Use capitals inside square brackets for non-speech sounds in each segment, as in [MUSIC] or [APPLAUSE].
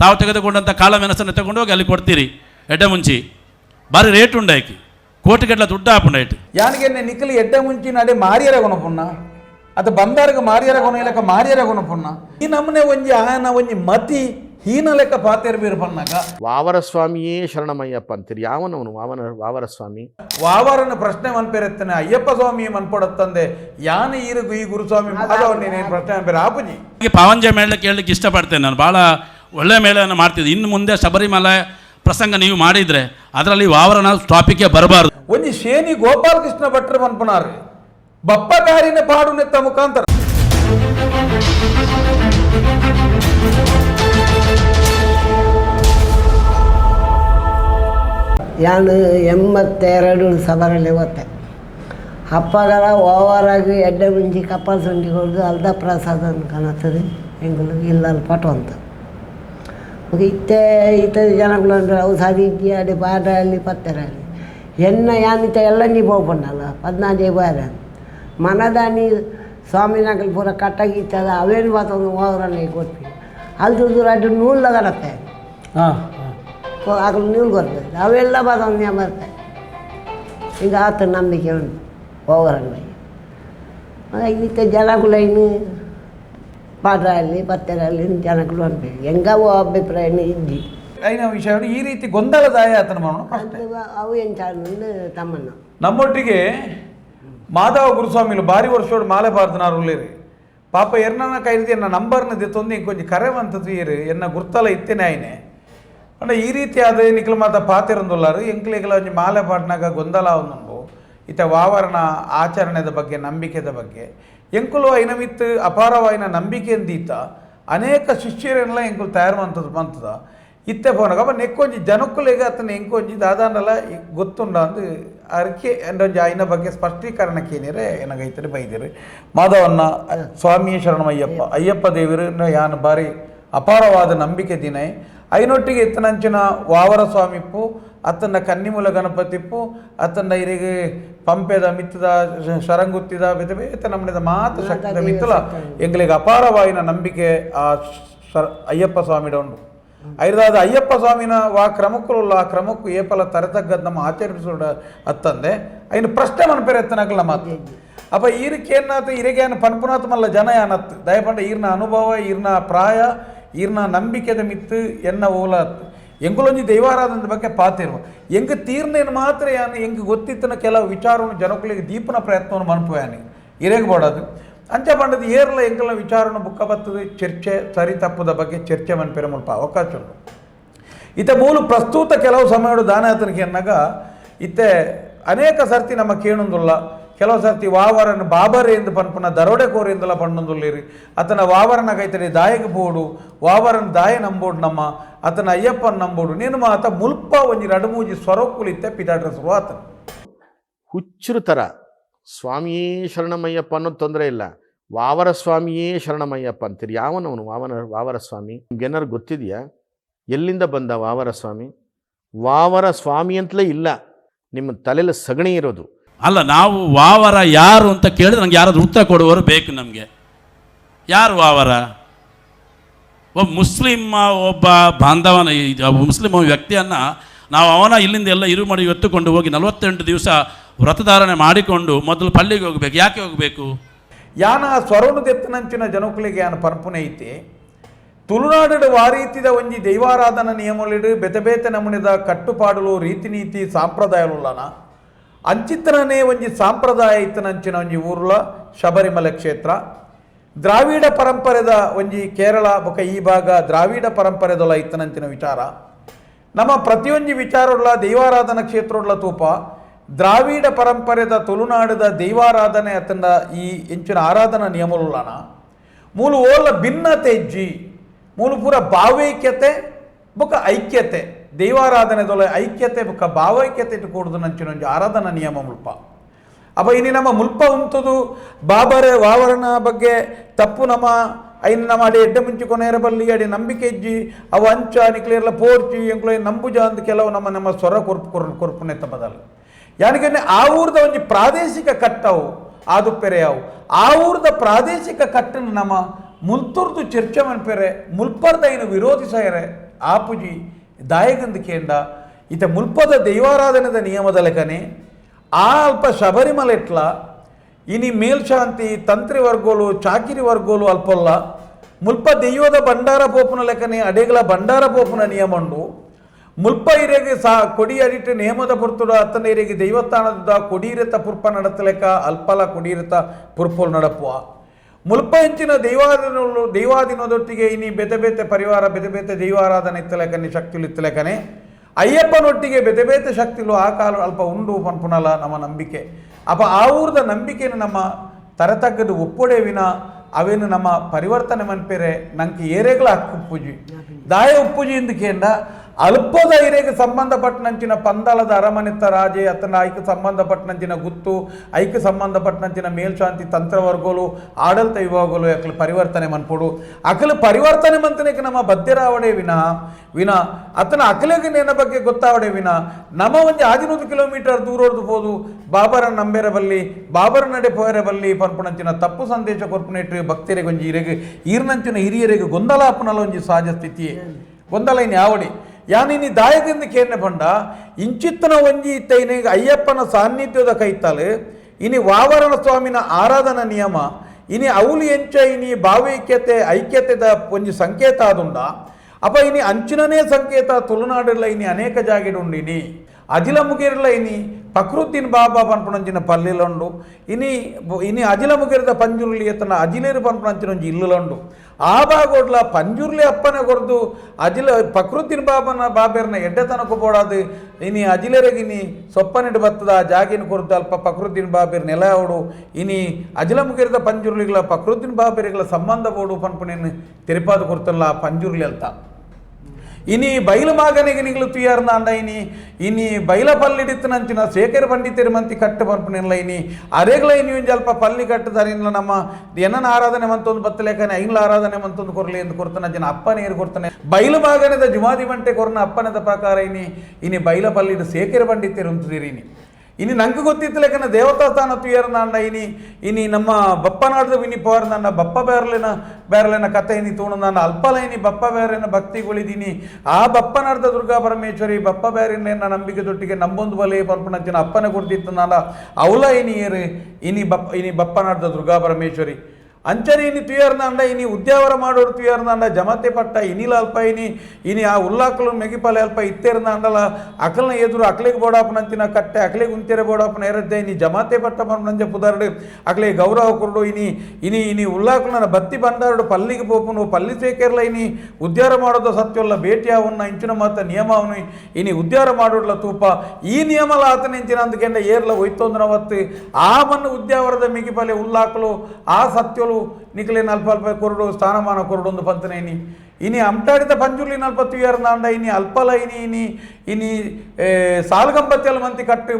ತಾವು ತೆಗೆದುಕೊಂಡಂಥ ಕಾಳ ಮೆಣಸನ್ನು ತಗೊಂಡು ಹೋಗಿ ಅಲ್ಲಿ ಕೊಡ್ತೀರಿ ಎಡ್ಡ ಮುಂಚಿ ಭಾರಿ ರೇಟ್ ಉಂಡಾಕಿ ಕೋಟಿಗಟ್ಟಲೆ ದುಡ್ಡು ಹಾಪುಂಡಾಯ್ತು ಯಾನಿಗೆನ್ನೆ ನಿಖಲಿ ಎಡ್ಡೆ ಮುಂಚಿನ ಅಡೆ ಮಾರಿಯರ ಕೊನಪುಣ್ಣ ಅತ ಬಂದಾರ್ಗ ಮಾರಿಯರ ಕೊನ ಇಲ್ಲಕ ಮಾರಿಯರ ಕೊನಪುಣ್ಣ ಈ ನಮ್ಮನೆ ಒಂಜಿ ಆನ ಒಂಜಿ ಮತಿ ಹೀನ ಲೆಕ್ಕ ಪಾತೇರ್ ಬೀರ್ ಪನ್ನಾಗ ವಾವರ ಸ್ವಾಮಿಯೇ ಶರಣಮಯ್ಯಪ್ಪ ಅಂತೀರಿ ಯಾವನವನು ವಾವನ ವಾವರ ಸ್ವಾಮಿ ವಾವರನ ಪ್ರಶ್ನೆ ಮನ್ಪೇರೆತ್ತನೆ ಅಯ್ಯಪ್ಪ ಸ್ವಾಮಿ ಮನ್ಪೊಡತ್ತಂದೆ ಯಾನ ಈರಗು ಈ ಗುರುಸ್ವಾಮಿ ಮಾಧವನ್ನೇನು ಪ್ರಶ್ನೆ ಮನ್ಪೇರೆ ಆಪುಜಿ ಹಾಗೆ ಪಾವಂಜ ಮೇಳ ಕೇಳಲಿಕ್ಕೆ ಇಷ್ಟಪಡ್ತೇನೆ ನಾನು ಭಾಳ ಒಳ್ಳೆಯ ಮೇಳೆಯನ್ನು ಮಾಡ್ತಿದ್ದೆ. ಇನ್ನು ಮುಂದೆ ಶಬರಿಮಲೆ ಪ್ರಸಂಗ ನೀವು ಮಾಡಿದರೆ ಅದರಲ್ಲಿ ವಾವರನ ಟಾಪಿಕ್ಗೆ ಬರಬಾರ್ದು. ಒಂದು ಶೇನಿ ಗೋಪಾಲಕೃಷ್ಣ ಭಟ್ರು ಮನ್ಪುನಾರು ಬಪ್ಪಗಾರಿನ ಪಾಡು ನೆತ್ತ ಮುಖಾಂತರ. ಯಾನು ಎಂಬತ್ತೆರಡು ಸಬರಲ್ಲಿ ಓದ್ತೆ ಅಪ್ಪಗಳ ಓವರಾಗಿ ಎಡ್ಡೆ ಮುಂಜಿ ಕಪ್ಪಲ್ ಸಂಡಿ ಹೊಡೆದು ಅಲ್ದ ಪ್ರಸಾದ ಕಾಣುತ್ತದೆ ಹೆಂಗಲು ಇಲ್ಲ ಪಟು ಅಂತ ಮತ್ತೆ ಇತ್ತೆ ಜನಗಳು ಸದಿಕ್ಕೆ ಅಡಿ ಪಾಡಲ್ಲಿ ಪತ್ತರಲ್ಲಿ. ಎನ್ನ ಯಾನಿತ ಎಲ್ಲ ನೀ ಬೋಪಣ್ಣಲ್ಲ ಪದ್ನಾಜೆ ಬಾರ. ಮನದ ನೀ ಸ್ವಾಮಿನಾಗಲಿ ಪೂರ ಕಟ್ಟಾಗಿತ್ತದ ಅವೇನು ಬಾತೊಂದು ಹೋಗ್ರನ್ನ ಕೊಟ್ಟು ಅಲ್ಲಿ ತುದ್ರು ಅಡ್ಡು ನೂಲ ಕಡತ್ತೆ ಆಗಲು ನೂಲು ಕೊಡ್ತದೆ ಅವೆಲ್ಲ ಬಾತೊಂದು ನೇ ಬರ್ತಾರೆ ಈಗ ಆತ ನಂಬಿಕೆ ಉಂಟು ಹೋಗ್ರನ್ನ ಮತ್ತೆ ಇತ್ತೆ ಜನಗಳು ಇನ್ನು ಪಾದರಲ್ಲಿ ಭತ್ತರಲ್ಲಿ ಜನಗಳು ಅನ್ಬೇಕು ಹೆಂಗ ಅಭಿಪ್ರಾಯ ಇದ್ದಿ. ಐನ ವಿಷಯ ಈ ರೀತಿ ಗೊಂದಲದಾಯ ಆತನ ಪ್ರಶ್ನೆ. ಅವು ಎಂಚಾನು ತಮ್ಮನ್ನು. ನಮ್ಮೊಟ್ಟಿಗೆ ಮಾಧವ ಗುರುಸ್ವಾಮಿಲು ಭಾರಿ ವರ್ಷದ ಮಾಲೆ ಬಾರ್ದನಾರು ಉಳ್ಳೇರಿ. ಪಾಪ ಎರ್ನನ ಕೈದಿ ಎನ್ನ ನಂಬರ್ನ ದಿತ್ತೊಂದು ಇಂಕೊಂಚ ಕರೆವಂತದ್ದು ಏರಿ ಎನ್ನ ಗುರ್ತಲ ಇತ್ತೇನೆ ಆಯ್ನೆ ಅಣ್ಣ ಈ ರೀತಿ ಆದ ನಿಖಲ್ ಮಾತ ಪಾತಿರೊಂದುಲ್ಲಾರು ಎಂಕ್ಲಿಗಳ ಒಂಜಿ ಮಾಲೆ ಪಾಟ್ನಾಗ ಗೊಂದಲ ಒಂದುಂಡು ಇತ ವಾವರಣ ಆಚರಣೆದ ಬಗ್ಗೆ ನಂಬಿಕೆದ ಬಗ್ಗೆ. ಎಂಕುಲು ಐನ ಮಿತ್ತು ಅಪಾರವಾಯಿನ ನಂಬಿಕೆ ಎಂದೀತ ಅನೇಕ ಶಿಷ್ಯರೆಲ್ಲ ಎಂಕುಲು ತಯಾರು ಮಂತದ ಮಂತದ ಇತ್ತೆ ಪೋನಾಗ ಅಪ್ಪ ನೆಕ್ಕೊಂಜಿ ಜನಕ್ಕುಲೆಗ ಅತನ ಎಂಕೊಂಜಿ ದಾದಾನೆಲ್ಲ ಗೊತ್ತುಂಡ ಅಂದು ಅರ್ಕೆ ಎಂದೊಂಜಿ ಐನ ಬಗ್ಗೆ ಸ್ಪಷ್ಟೀಕರಣಕ್ಕೆ ಏನಿರೆ ಏನಾಗೈತರಿ ಬೈದಿರಿ ಮಾಧವನ್ನ ಸ್ವಾಮಿ ಶರಣಮಯ್ಯಪ್ಪ ಅಯ್ಯಪ್ಪ ದೇವರು ಯಾನು ಬಾರಿ ಅಪಾರವಾದ ನಂಬಿಕೆ ದಿನ ಐನೊಟ್ಟಿಗೆ ಇತ್ತನಂಚಿನ ವಾವರ ಸ್ವಾಮಿಪ್ಪು ಅತ್ತನ ಕನ್ನಿಮೂಲ ಗಣಪತಿಪ್ಪು ಅತ್ತನ ಇರಿಗೆ ಪಂಪೆದ ಮಿತ್ತದ ಶರಂಗುತ್ತಿದ ಬೇತೆ ಬೇತೆ ನಮ್ಮನೆದ ಮಾತು ಶಕ್ತಿದ ಮಿತ್ತಲ ಎಂಗಳಿಗೆ ಅಪಾರವಾಯಿನ ನಂಬಿಕೆ ಆ ಶರ ಅಯ್ಯಪ್ಪ ಸ್ವಾಮಿಡ ಉಂಡು ಐದಾದ ಅಯ್ಯಪ್ಪ ಸ್ವಾಮಿನ ವಾ ಕ್ರಮಕ್ಕುಲ್ಲ ಆ ಕ್ರಮಕ್ಕೂ ಏಪಲ ತರತಗ್ಗದ ನಮ್ಮ ಆಚರಿಸೋಡ ಅತ್ತಂದೆ. ಐನು ಪ್ರಶ್ನೆ ಮನಪೇರೆ ಎತ್ತನಾಗಲ್ಲ ಮಾತು ಅಪ್ಪ ಈರಕ್ಕೆ ಏನಾತು ಇರಿಗೆ ಏನು ಮಲ್ಲ ಜನ ಏನತ್ತು ದಯಪಂಡ ಈರ್ನ ಅನುಭವ ಈರ್ನ ಪ್ರಾಯ ಈರ್ನ ನಂಬಿಕೆದ ಮಿತ್ತು ಎನ್ನ ಓಲಾತ್ ಎಂಗುಲೊಂಜಿ ದೈವಾರಾಧನದ ಬಗ್ಗೆ ಪಾತಿರುವ ಎಂಗ ತೀರ್ನೇನು ಮಾತ್ರ ಯಾನು ಎಂಗೆ ಗೊತ್ತಿತ್ತಿನ ಕೆಲವು ವಿಚಾರವನ್ನು ಜನಗಳಿಗೆ ದೀಪನ ಪ್ರಯತ್ನವನ್ನು ಮನ್ಪುಯಾನಿ ಇರೇಗ್ ಬೋಡದು ಅಂಚೆ ಪಂಡದ ಏರ್ಲ ಎಂಕಲ್ನ ವಿಚಾರವನ್ನು ಬುಕ್ಕ ಬತ್ತದ ಚರ್ಚೆ ಸರಿ ತಪ್ಪದ ಬಗ್ಗೆ ಚರ್ಚೆ ಮನ್ಪೇರೆ ಮುಲ್ಪ ಅವಕಾಶ ಉಂಟು ಇತ್ತೆ ಮೂಲು ಪ್ರಸ್ತುತ ಕೆಲವು ಸಮಯಗಳು ದಾನ ಆತನಿಗೆ ಎನ್ನಾಗ ಇತ್ತೆ ಅನೇಕ ಸರ್ತಿ ನಮ್ಮ ಕೇಣೊಂದುಲ್ಲ ಕೆಲವು ಸರ್ತಿ ವಾವರನ್ ಬಾಬರ್ ಎಂದು ಪನ್ಪುನ ದರೋಡೆಕೋರ್ ಎಂದಲ ಪಣ್ಣೊಂದುಲ್ಲಿರಿ ಅತನ ವಾವರನ ಕೈತಡಿ ದಾಯಕ ಬೋಡು ವಾವರನ್ ದಾಯ ನಂಬೋಡು ನಮ್ಮ ಅತನ ಅಯ್ಯಪ್ಪನ ನಂಬೋಡು. ನೀನು ಮಾತ ಮುಲ್ಪ ಒಂಜಿ ರಡಮೂಜಿ ಸ್ವರಕ್ಕುಲಿತ್ತೆ ಪಿದಾಡ್ರ ಶುರು ಆತನ ಹುಚ್ಚರು ಥರ ಸ್ವಾಮಿಯೇ ಶರಣಮಯ್ಯಪ್ಪ ಅನ್ನೋದು ತೊಂದರೆ ಇಲ್ಲ. ವಾವರ ಸ್ವಾಮಿಯೇ ಶರಣಮಯ್ಯಪ್ಪ ಅಂತೀರಿ. ಯಾವನವನು ವಾವನ, ವಾವರ ಸ್ವಾಮಿ? ನಿಮ್ಗೇನಾರು ಗೊತ್ತಿದೆಯಾ? ಎಲ್ಲಿಂದ ಬಂದ ವಾವರ ಸ್ವಾಮಿ? ವಾವರ ಸ್ವಾಮಿ ಅಂತಲೇ ಇಲ್ಲ. ನಿಮ್ಮ ತಲೆಯಲ್ಲಿ ಸಗಣಿ ಇರೋದು. ಅಲ್ಲ, ನಾವು ವಾವರ ಯಾರು ಅಂತ ಕೇಳಿದ್ರೆ ನಂಗೆ ಯಾರಾದ್ರೂ ಉತ್ತರ ಕೊಡುವವರು ಬೇಕು ನಮಗೆ. ಯಾರು ವಾವರ? ಒಬ್ಬ ಮುಸ್ಲಿಮ್, ಒಬ್ಬ ಬಾಂಧವನ ಮುಸ್ಲಿಮ್ ವ್ಯಕ್ತಿಯನ್ನು ನಾವು ಅವನ ಇಲ್ಲಿಂದ ಎಲ್ಲ ಇರು ಮಾಡಿ ಎತ್ತುಕೊಂಡು ಹೋಗಿ ನಲವತ್ತೆಂಟು ದಿವಸ ವ್ರತಧಾರಣೆ ಮಾಡಿಕೊಂಡು ಮೊದಲು ಪಳ್ಳಿಗೆ ಹೋಗಬೇಕು. ಯಾಕೆ ಹೋಗಬೇಕು? ಯಾನ ಸ್ವರನು ದೆತ್ತನಂಚಿನ ಜನಕುಲಿಗೆ ಯಾನ ಪರ್ಪುನೆ ಐತಿ? ತುಳುನಾಡು ವಾರೀತಿದ ಒಂಜಿ ದೈವಾರಾಧನ ನಿಯಮಲಿಡು ಬೆತೆ ಬೇತೆ ನಮುನಿದ ಕಟ್ಟುಪಾಡಲು ರೀತಿ ನೀತಿ ಸಾಂಪ್ರದಾಯಲುಲ್ಲನ ಒಂಜಿ ಸಾಂಪ್ರದಾಯ ಇತ್ತನಂಚಿನ ಒಂಜಿ ಊರ್ಲ ಶಬರಿಮಲೆ ಕ್ಷೇತ್ರ. ದ್ರಾವಿಡ ಪರಂಪರೆದ ಒಂಜಿ ಕೇರಳ, ಬೊಕ ಈ ಭಾಗ ದ್ರಾವಿಡ ಪರಂಪರೆದೊಲ ಇತ್ತನಂಚಿನ ವಿಚಾರ. ನಮ್ಮ ಪ್ರತಿಯೊಂದು ವಿಚಾರವುಳ್ಳ ದೈವಾರಾಧನಾ ಕ್ಷೇತ್ರವುಳ್ಳ ತೂಪ, ದ್ರಾವಿಡ ಪರಂಪರೆದ ತುಳುನಾಡದ ದೈವಾರಾಧನೆ ಅತ್ತಂಡ ಈ ಎಂಚಿನ ಆರಾಧನಾ ನಿಯಮಲುಳ್ಳನ ಮೂಲು ಓಲ ಭಿನ್ನತೆ ಇಜ್ಜಿ, ಮೂಲು ಪೂರ ಭಾವೈಕ್ಯತೆ, ಬೊಕ ಐಕ್ಯತೆ. ಐಕ್ಯತೆ ಬೊಕ ಭಾವೈಕ್ಯತೆ ಕೂಡುದು ನಂಚಿನ ಒಂಜಿ ಆರಾಧನಾ ನಿಯಮ ಮುಲ್ಪ. ಅಪ್ಪ ಇನ್ನು ನಮ್ಮ ಮುಲ್ಪ ಉಂತದು ಬಾಬರೆ ವಾವರನ ಬಗ್ಗೆ ತಪ್ಪು ನಮ್ಮ ಐನ್ ನಮ್ಮ ಅಡಿ ಎಡ್ಡೆ ಮುಂಚೆ ಕೊನೆಯರ ಬಲ್ಲಿ ಅಡಿ ನಂಬಿಕೆ ಇಜ್ಜಿ, ಅವು ಅಂಚ ನಿಕ್ಲಿಯರ್ಲ ಪೋರ್ಚಿ, ಎಂಕ್ಲೋ ನಂಬುಜ ಅಂತ ಕೆಲವು ನಮ್ಮ ನಮ್ಮ ಸ್ವರ ಕೊರ್ಪು ಕೊರ್ ಕೊರ್ಪುನೆ ತಪ್ಪದಲ್ಲ ಯಾನಿಗೆ ಆ ಊರ್ದ ಒಂಜಿ ಪ್ರಾದೇಶಿಕ ಕಟ್ಟವು ಅವು. ಆ ಊರ್ದ ಪ್ರಾದೇಶಿಕ ಕಟ್ಟನ್ನು ನಮ್ಮ ಮುಲ್ತುರ್ದು ಚರ್ಚೆ ಮನ್ಪೆರೆ, ಮುಲ್ಪರ್ದ ಏನು ವಿರೋಧಿಸರೆ, ಆಪುಜಿ ಕೇಂದ ಇತ ಮುಲ್ಪದ ದೈವಾರಾಧನೆದ ನಿಯಮದ ಲೆಕ್ಕನೆ, ಆ ಅಲ್ಪ ಶಬರಿಮಲೆಟ್ಲ, ಇನಿ ಮೇಲ್ಶಾಂತಿ, ತಂತ್ರಿ ವರ್ಗೋಲು, ಚಾಕಿರಿ ವರ್ಗೋಲು ಅಲ್ಪಲ್ಲ, ಮುಲ್ಪ ದೈವದ ಭಂಡಾರ ಪೋಪುನ ಲೆಕ್ಕನೆ, ಅಡೆಗಳ ಭಂಡಾರ ಪೋಪುನ ನಿಯಮ ಉಂಡು. ಮುಲ್ಪ ಇರೆಗೆ ಸಾ ಕೊಡಿ ಅಡಿಟ್ಟು ನೇಮದ ಪುರ್ತುಡ, ಅತ್ತನ ಇರೆಗೆ ದೈವಸ್ಥಾನದ ಕೊಡಿರತ ಪುರ್ಪ ನಡತಲೆಕ ಅಲ್ಪಲ ಕೊಡಿರತ ಪುರ್ಪೋಲ್ ನಡಪುವ ಮುಲ್ಪ ಹೆಂಚಿನ ದೈವಾದಿನಗಳು ದೈವಾದಿನದೊಟ್ಟಿಗೆ ಇನಿ ಬೆತೆ ಬೆತೆ ಪರಿವಾರ, ಬೆತೆ ಬೆತೆ ದೈವಾರಾಧನೆ ಇತ್ತಲೆಕನೆ, ಶಕ್ತಿಲು ಇತ್ತಲೇಕನೆ. ಅಯ್ಯಪ್ಪನೊಟ್ಟಿಗೆ ಬೆತೆ ಬೆತೆ ಶಕ್ತಿಲು ಆ ಕಾಲ ಅಲ್ಪ ಉಂಡು ಪನ್ಪುನಲ ನಮ್ಮ ನಂಬಿಕೆ. ಅಪ್ಪ ಆ ಊರ್ದ ನಂಬಿಕೆಯನ್ನು ನಮ್ಮ ತರತಗ್ಗದು ಒಪ್ಪೊಡೆ ವಿನ ಅವೇನು ನಮ್ಮ ಪರಿವರ್ತನೆ ಮನ್ಪೇರೆ ನಂಗೆ ಏರೆಗಳ ಹಕ್ಕು ಉಪ್ಪುಜಿ. ದಾಯ ಉಪ್ಪುಜಿ ಎಂದು ಕೇಂಡ ಇರೆಗೆ ಸಂಬಂಧಪಟ್ಟನಂಚಿನ ಪಂದಲದ ಅರಮನೆತ್ತ ರಾಜೆ ಅತನ ಐಕ್ಯ ಸಂಬಂಧಪಟ್ಟನಂಚಿನ ಗುತ್ತು ಐಕ್ಯ ಸಂಬಂಧಪಟ್ಟನಂಚಿನ ಮೇಲ್ಶಾಂತಿ ತಂತ್ರವರ್ಗೋಲು, ಆಡಳಿತ ವಿಭಾಗಗಳು ಅಕಲ ಪರಿವರ್ತನೆ ಮನ್ಪೊಡು. ಅಕಲ ಪರಿವರ್ತನೆ ಮಂತನಕ್ಕೆ ನಮ್ಮ ಬದ್ಧರಾವಡೆ ವಿನ ವಿನ ಅತನ ಅಕಲಿಗೆ ನೇನ ಬಗ್ಗೆ ಗೊತ್ತಾವಡೆ ವಿನ, ನಮ್ಮ ಒಂದು ಹದಿನೂರು ಕಿಲೋಮೀಟರ್ ದೂರ ಹೋದು ಬಾಬರ ನಂಬೇರ ಬಲ್ಲಿ ಬಾಬರ ನಡೆ ಪೋಯರ ಬಲ್ಲಿ ಪನ್ಪುಣಂಚಿನ ತಪ್ಪು ಸಂದೇಶ ಕೊರ್ಪುನೇಟ್ರಿ ಭಕ್ತರಿಗೆ ಒಂಜಿ ಇರೆಗೆ ಈರ್ನಂಚಿನ ಹಿರಿಯರಿಗೆ ಗೊಂದಲಾಪನಲ ಒಂಜಿ ಸಹಜ ಸ್ಥಿತಿ ಗೊಂದಲ ಇನ್ನು ಯಾವಡಿ ಯಾನಿನಿ ದಾಯದಿಂದ ಕೇರ್ನೆ ಪಂಡ, ಇಂಚಿತ್ತನ ಒಂಜಿ ಇತ್ತೈನೆ ಅಯ್ಯಪ್ಪನ ಸಾನ್ನಿಧ್ಯದ ಕೈತಲು, ಇನಿ ವಾವರಣ ಸ್ವಾಮಿನ ಆರಾಧನಾ ನಿಯಮ, ಇನಿ ಅವಲಿ ಎಂಚ ಇನಿ ಭಾವೈಕ್ಯತೆ, ಐಕ್ಯತೆದ ಒಂಜಿ ಸಂಕೇತ ಆದುಂಡ. ಅಪ್ಪ ಇನಿ ಅಂಚಿನನೇ ಸಂಕೇತ ತುಳುನಾಡುಲ್ಲ ಇನಿ ಅನೇಕ ಜಾಗಿಡುಂಡಿನಿ. ಅಜಿಲ ಮುಗಿರ್ಲ ಇನಿ ಪಕ್ರುದ್ದೀನ್ ಬಾಬಾ ಪನ್ಪುಣಂಚಿನ ಪಲ್ಲಿಲುಂಡು, ಇನಿ ಇನಿ ಅಜಿಲ ಮುಗಿರದ ಪಂಜುರ್ಲಿ ಎತ್ತನ ಅಜಿಲೇರು ಪನ್ಪುಣಂಚಿನ ಒಂಜಿ ಆ ಬಾಗೋಡ್ಲ ಪಂಜುರ್ಲಿ ಅಪ್ಪನೆ ಕೊರ್ದು ಅಜಿಲ ಪಕ್ರುದ್ದೀನ್ ಬಾಬನ ಎಡ್ಡೆ ಎಡ್ಡೆತನಕ ಬೋಡಾದು ಇನಿ ಅಜಿಲೆರೆಗಿನಿ ಸೊಪ್ಪನಿಡ್ ಬತ್ತದ ಜಾಗಿನ ಕೊರ್ದು ಅಲ್ಪ ಪಕ್ರುದ್ದೀನ್ ಬಾಬೇರ್ ನೆಲ ಅವಡು ಇನಿ ಅಜಿಲ ಮುಗಿರದ ಪಂಜುರ್ಲಿಗಳ ಪಕ್ರುದ್ದೀನ್ ಬಾಬೇರಿಗಳ ಸಂಬಂಧ ಬೋಡು ಪಂಜುರ್ಲಿ ತಿರುಪಾದ ಇನಿ ತುಯಾರ್ನ ಅಂಡ ಇನಿ. ಇನಿ ಬೈಲ ಪಲ್ಲಿಡಿತ್ತನಂಚಿನ ಶೇಖರ ಪಂಡಿತರು ಮಂತಿ ಕಟ್ಟು ಬರ್ಪನಿಲ್ಲ ಇನಿ. ಅರೆಗ್ಲ ಇನಿ ಒಂಜಿ ಅಲ್ಪ ಪಲ್ಲಿ ಕಟ್ಟದಾರಿಲ್ಲ ನಮ್ಮ ಏನನ ಆರಾಧನೆ ಮಂತೊಂದು ಬತ್ತಲೇಕನೆ ಐನ್ಲ ಆರಾಧನೆ ಮಂತೊಂದು ಕೊರಲಿ ಎಂದು ಕೊರ್ತನ ಜನ ಅಪ್ಪ ನೀರು ಕೊಡ್ತಾನೆ ಬೈಲು ಮಾಗನದ ಜುಮಾದಿ ಬಂಟೆ ಕೊರ್ನ ಅಪ್ಪನದ ಪ್ರಕಾರ ಇನಿ. ಇನಿ ಬೈಲ ಪಲ್ಲಿಡು ಶೇಖರ ಪಂಡಿತರು ಅಂತಿದ್ದೀರಿ ಇನಿ ಇನಿ ನಂಗೆ ಗೊತ್ತಿತ್ತು ಲೆಕ್ಕನ ದೇವತಾ ಸ್ಥಾನ ತುಯರ್ನಾಂಡ ಇನಿ ಇನಿ ನಮ್ಮ ಬಪ್ಪನಾಡ್ದು ವಿನಿ ನನ್ನ, ಬಪ್ಪ ಬೇರ್ಲಿನ ಬೇರ್ಲಿನ ಕಥೆ ಇನಿ ತೂಣ ನಾನು ಅಲ್ಪಲ ಇನಿ ಬಪ್ಪ ಬೇರಿನ ಭಕ್ತಿಗೊಳಿದೀನಿ. ಆ ಬಪ್ಪನಾರ್ದ ದುರ್ಗಾ ಪರಮೇಶ್ವರಿ, ಬಪ್ಪ ಬೇರಿನ ನಂಬಿಕೆ ದೊಟ್ಟಿಗೆ ನಂಬೊಂದು ಬಲೆ ಪಂಪನಂಚಿನ ಅಪ್ಪನೆ ಕೊಡ್ತಿತ್ತು ನಾನು ಅವಲ ಇನಿ ಏರು, ಇನಿ ಬಪ್ಪ, ಇನಿ ಬಪ್ಪನಾರ್ದ ದುರ್ಗಾ ಪರಮೇಶ್ವರಿ. ಅಂಚನೆ ಇನಿ ತುಯರ್ನಾಂಡ ಇನಿ ಉದ್ಯಾವರ ಮಾಡೋರು ತುಯರ್ನಾಂಡ ಜಮತೆ ಪಟ್ಟ ಇನಿಲ ಅಲ್ಪ ಇನಿ ಇನಿ ಆ ಉಲ್ಲಾಕಲು ಮೆಗಿಪಲೆ ಅಲ್ಪ ಇತ್ತೇರ್ನಾಂಡಲ ಅಕಲ್ನ ಎದುರು ಅಕ್ಲಿಗೆ ಬೋಡಾಪನಂಚಿನ ಕಟ್ಟೆ ಅಕ್ಲಿಗೆ ಉಂತೆರೆ ಬೋಡಾಪನ ಏರದ್ದೆ ಇನಿ ಜಮಾತೆ ಪಟ್ಟ ನಂಜ ಪುದಾರ್ಡು ಅಕ್ಲಿಗೆ ಗೌರವ ಕೊರಡು ಇನಿ ಇನಿ ಇನಿ ಉಲ್ಲಾಕಲನ ಬತ್ತಿ ಬಂದಾರಡು ಪಲ್ಲಿಗೆ ಪೋಪುನು ಪಲ್ಲಿ ಸೇಕೆರ್ಲ ಇನಿ ಉದ್ಯಾರ ಮಾಡೋದು ಸತ್ಯವಲ್ಲ ಭೇಟಿ ಅವನ್ನ ಇಂಚಿನ ಮಾತ ನಿಯಮ ಅವನು ಇನಿ ಉದ್ಯಾರ ಮಾಡೋಡ್ಲ ತೂಪ ಈ ನಿಯಮಲ ಆತನ ಇಂಚಿನ ಅಂದ್ಕೆಂಡ ಏರ್ಲ ಒಯ್ತೊಂದ್ರ ಅವತ್ತು ಆ ಮಣ್ಣು ಉದ್ಯಾವರದ ಮಿಗಿಪಲೆ ಉಲ್ಲಾಕಲು ಆ ಸತ್ಯಲು ನಿಖಲೆ ಅಲ್ಪ ಅಲ್ಪ ಕೊರಡು ಸ್ಥಾನಮಾನ ಕೊರಡು ಒಂದು ಪಂತನೆ ಇನಿ ಅಂಟಾಡಿದ ಪಂಜುರ್ಲಿ ನಲ್ಪ ತುಯರ್ನಾಂಡ ಇನಿ ಅಲ್ಪಲ ಇನಿ ಇನಿ ಇನಿ ಸಾಲ್ಗಂಬತ್ತೆಲ್ ಮಂತಿ ಕಟ್ಟು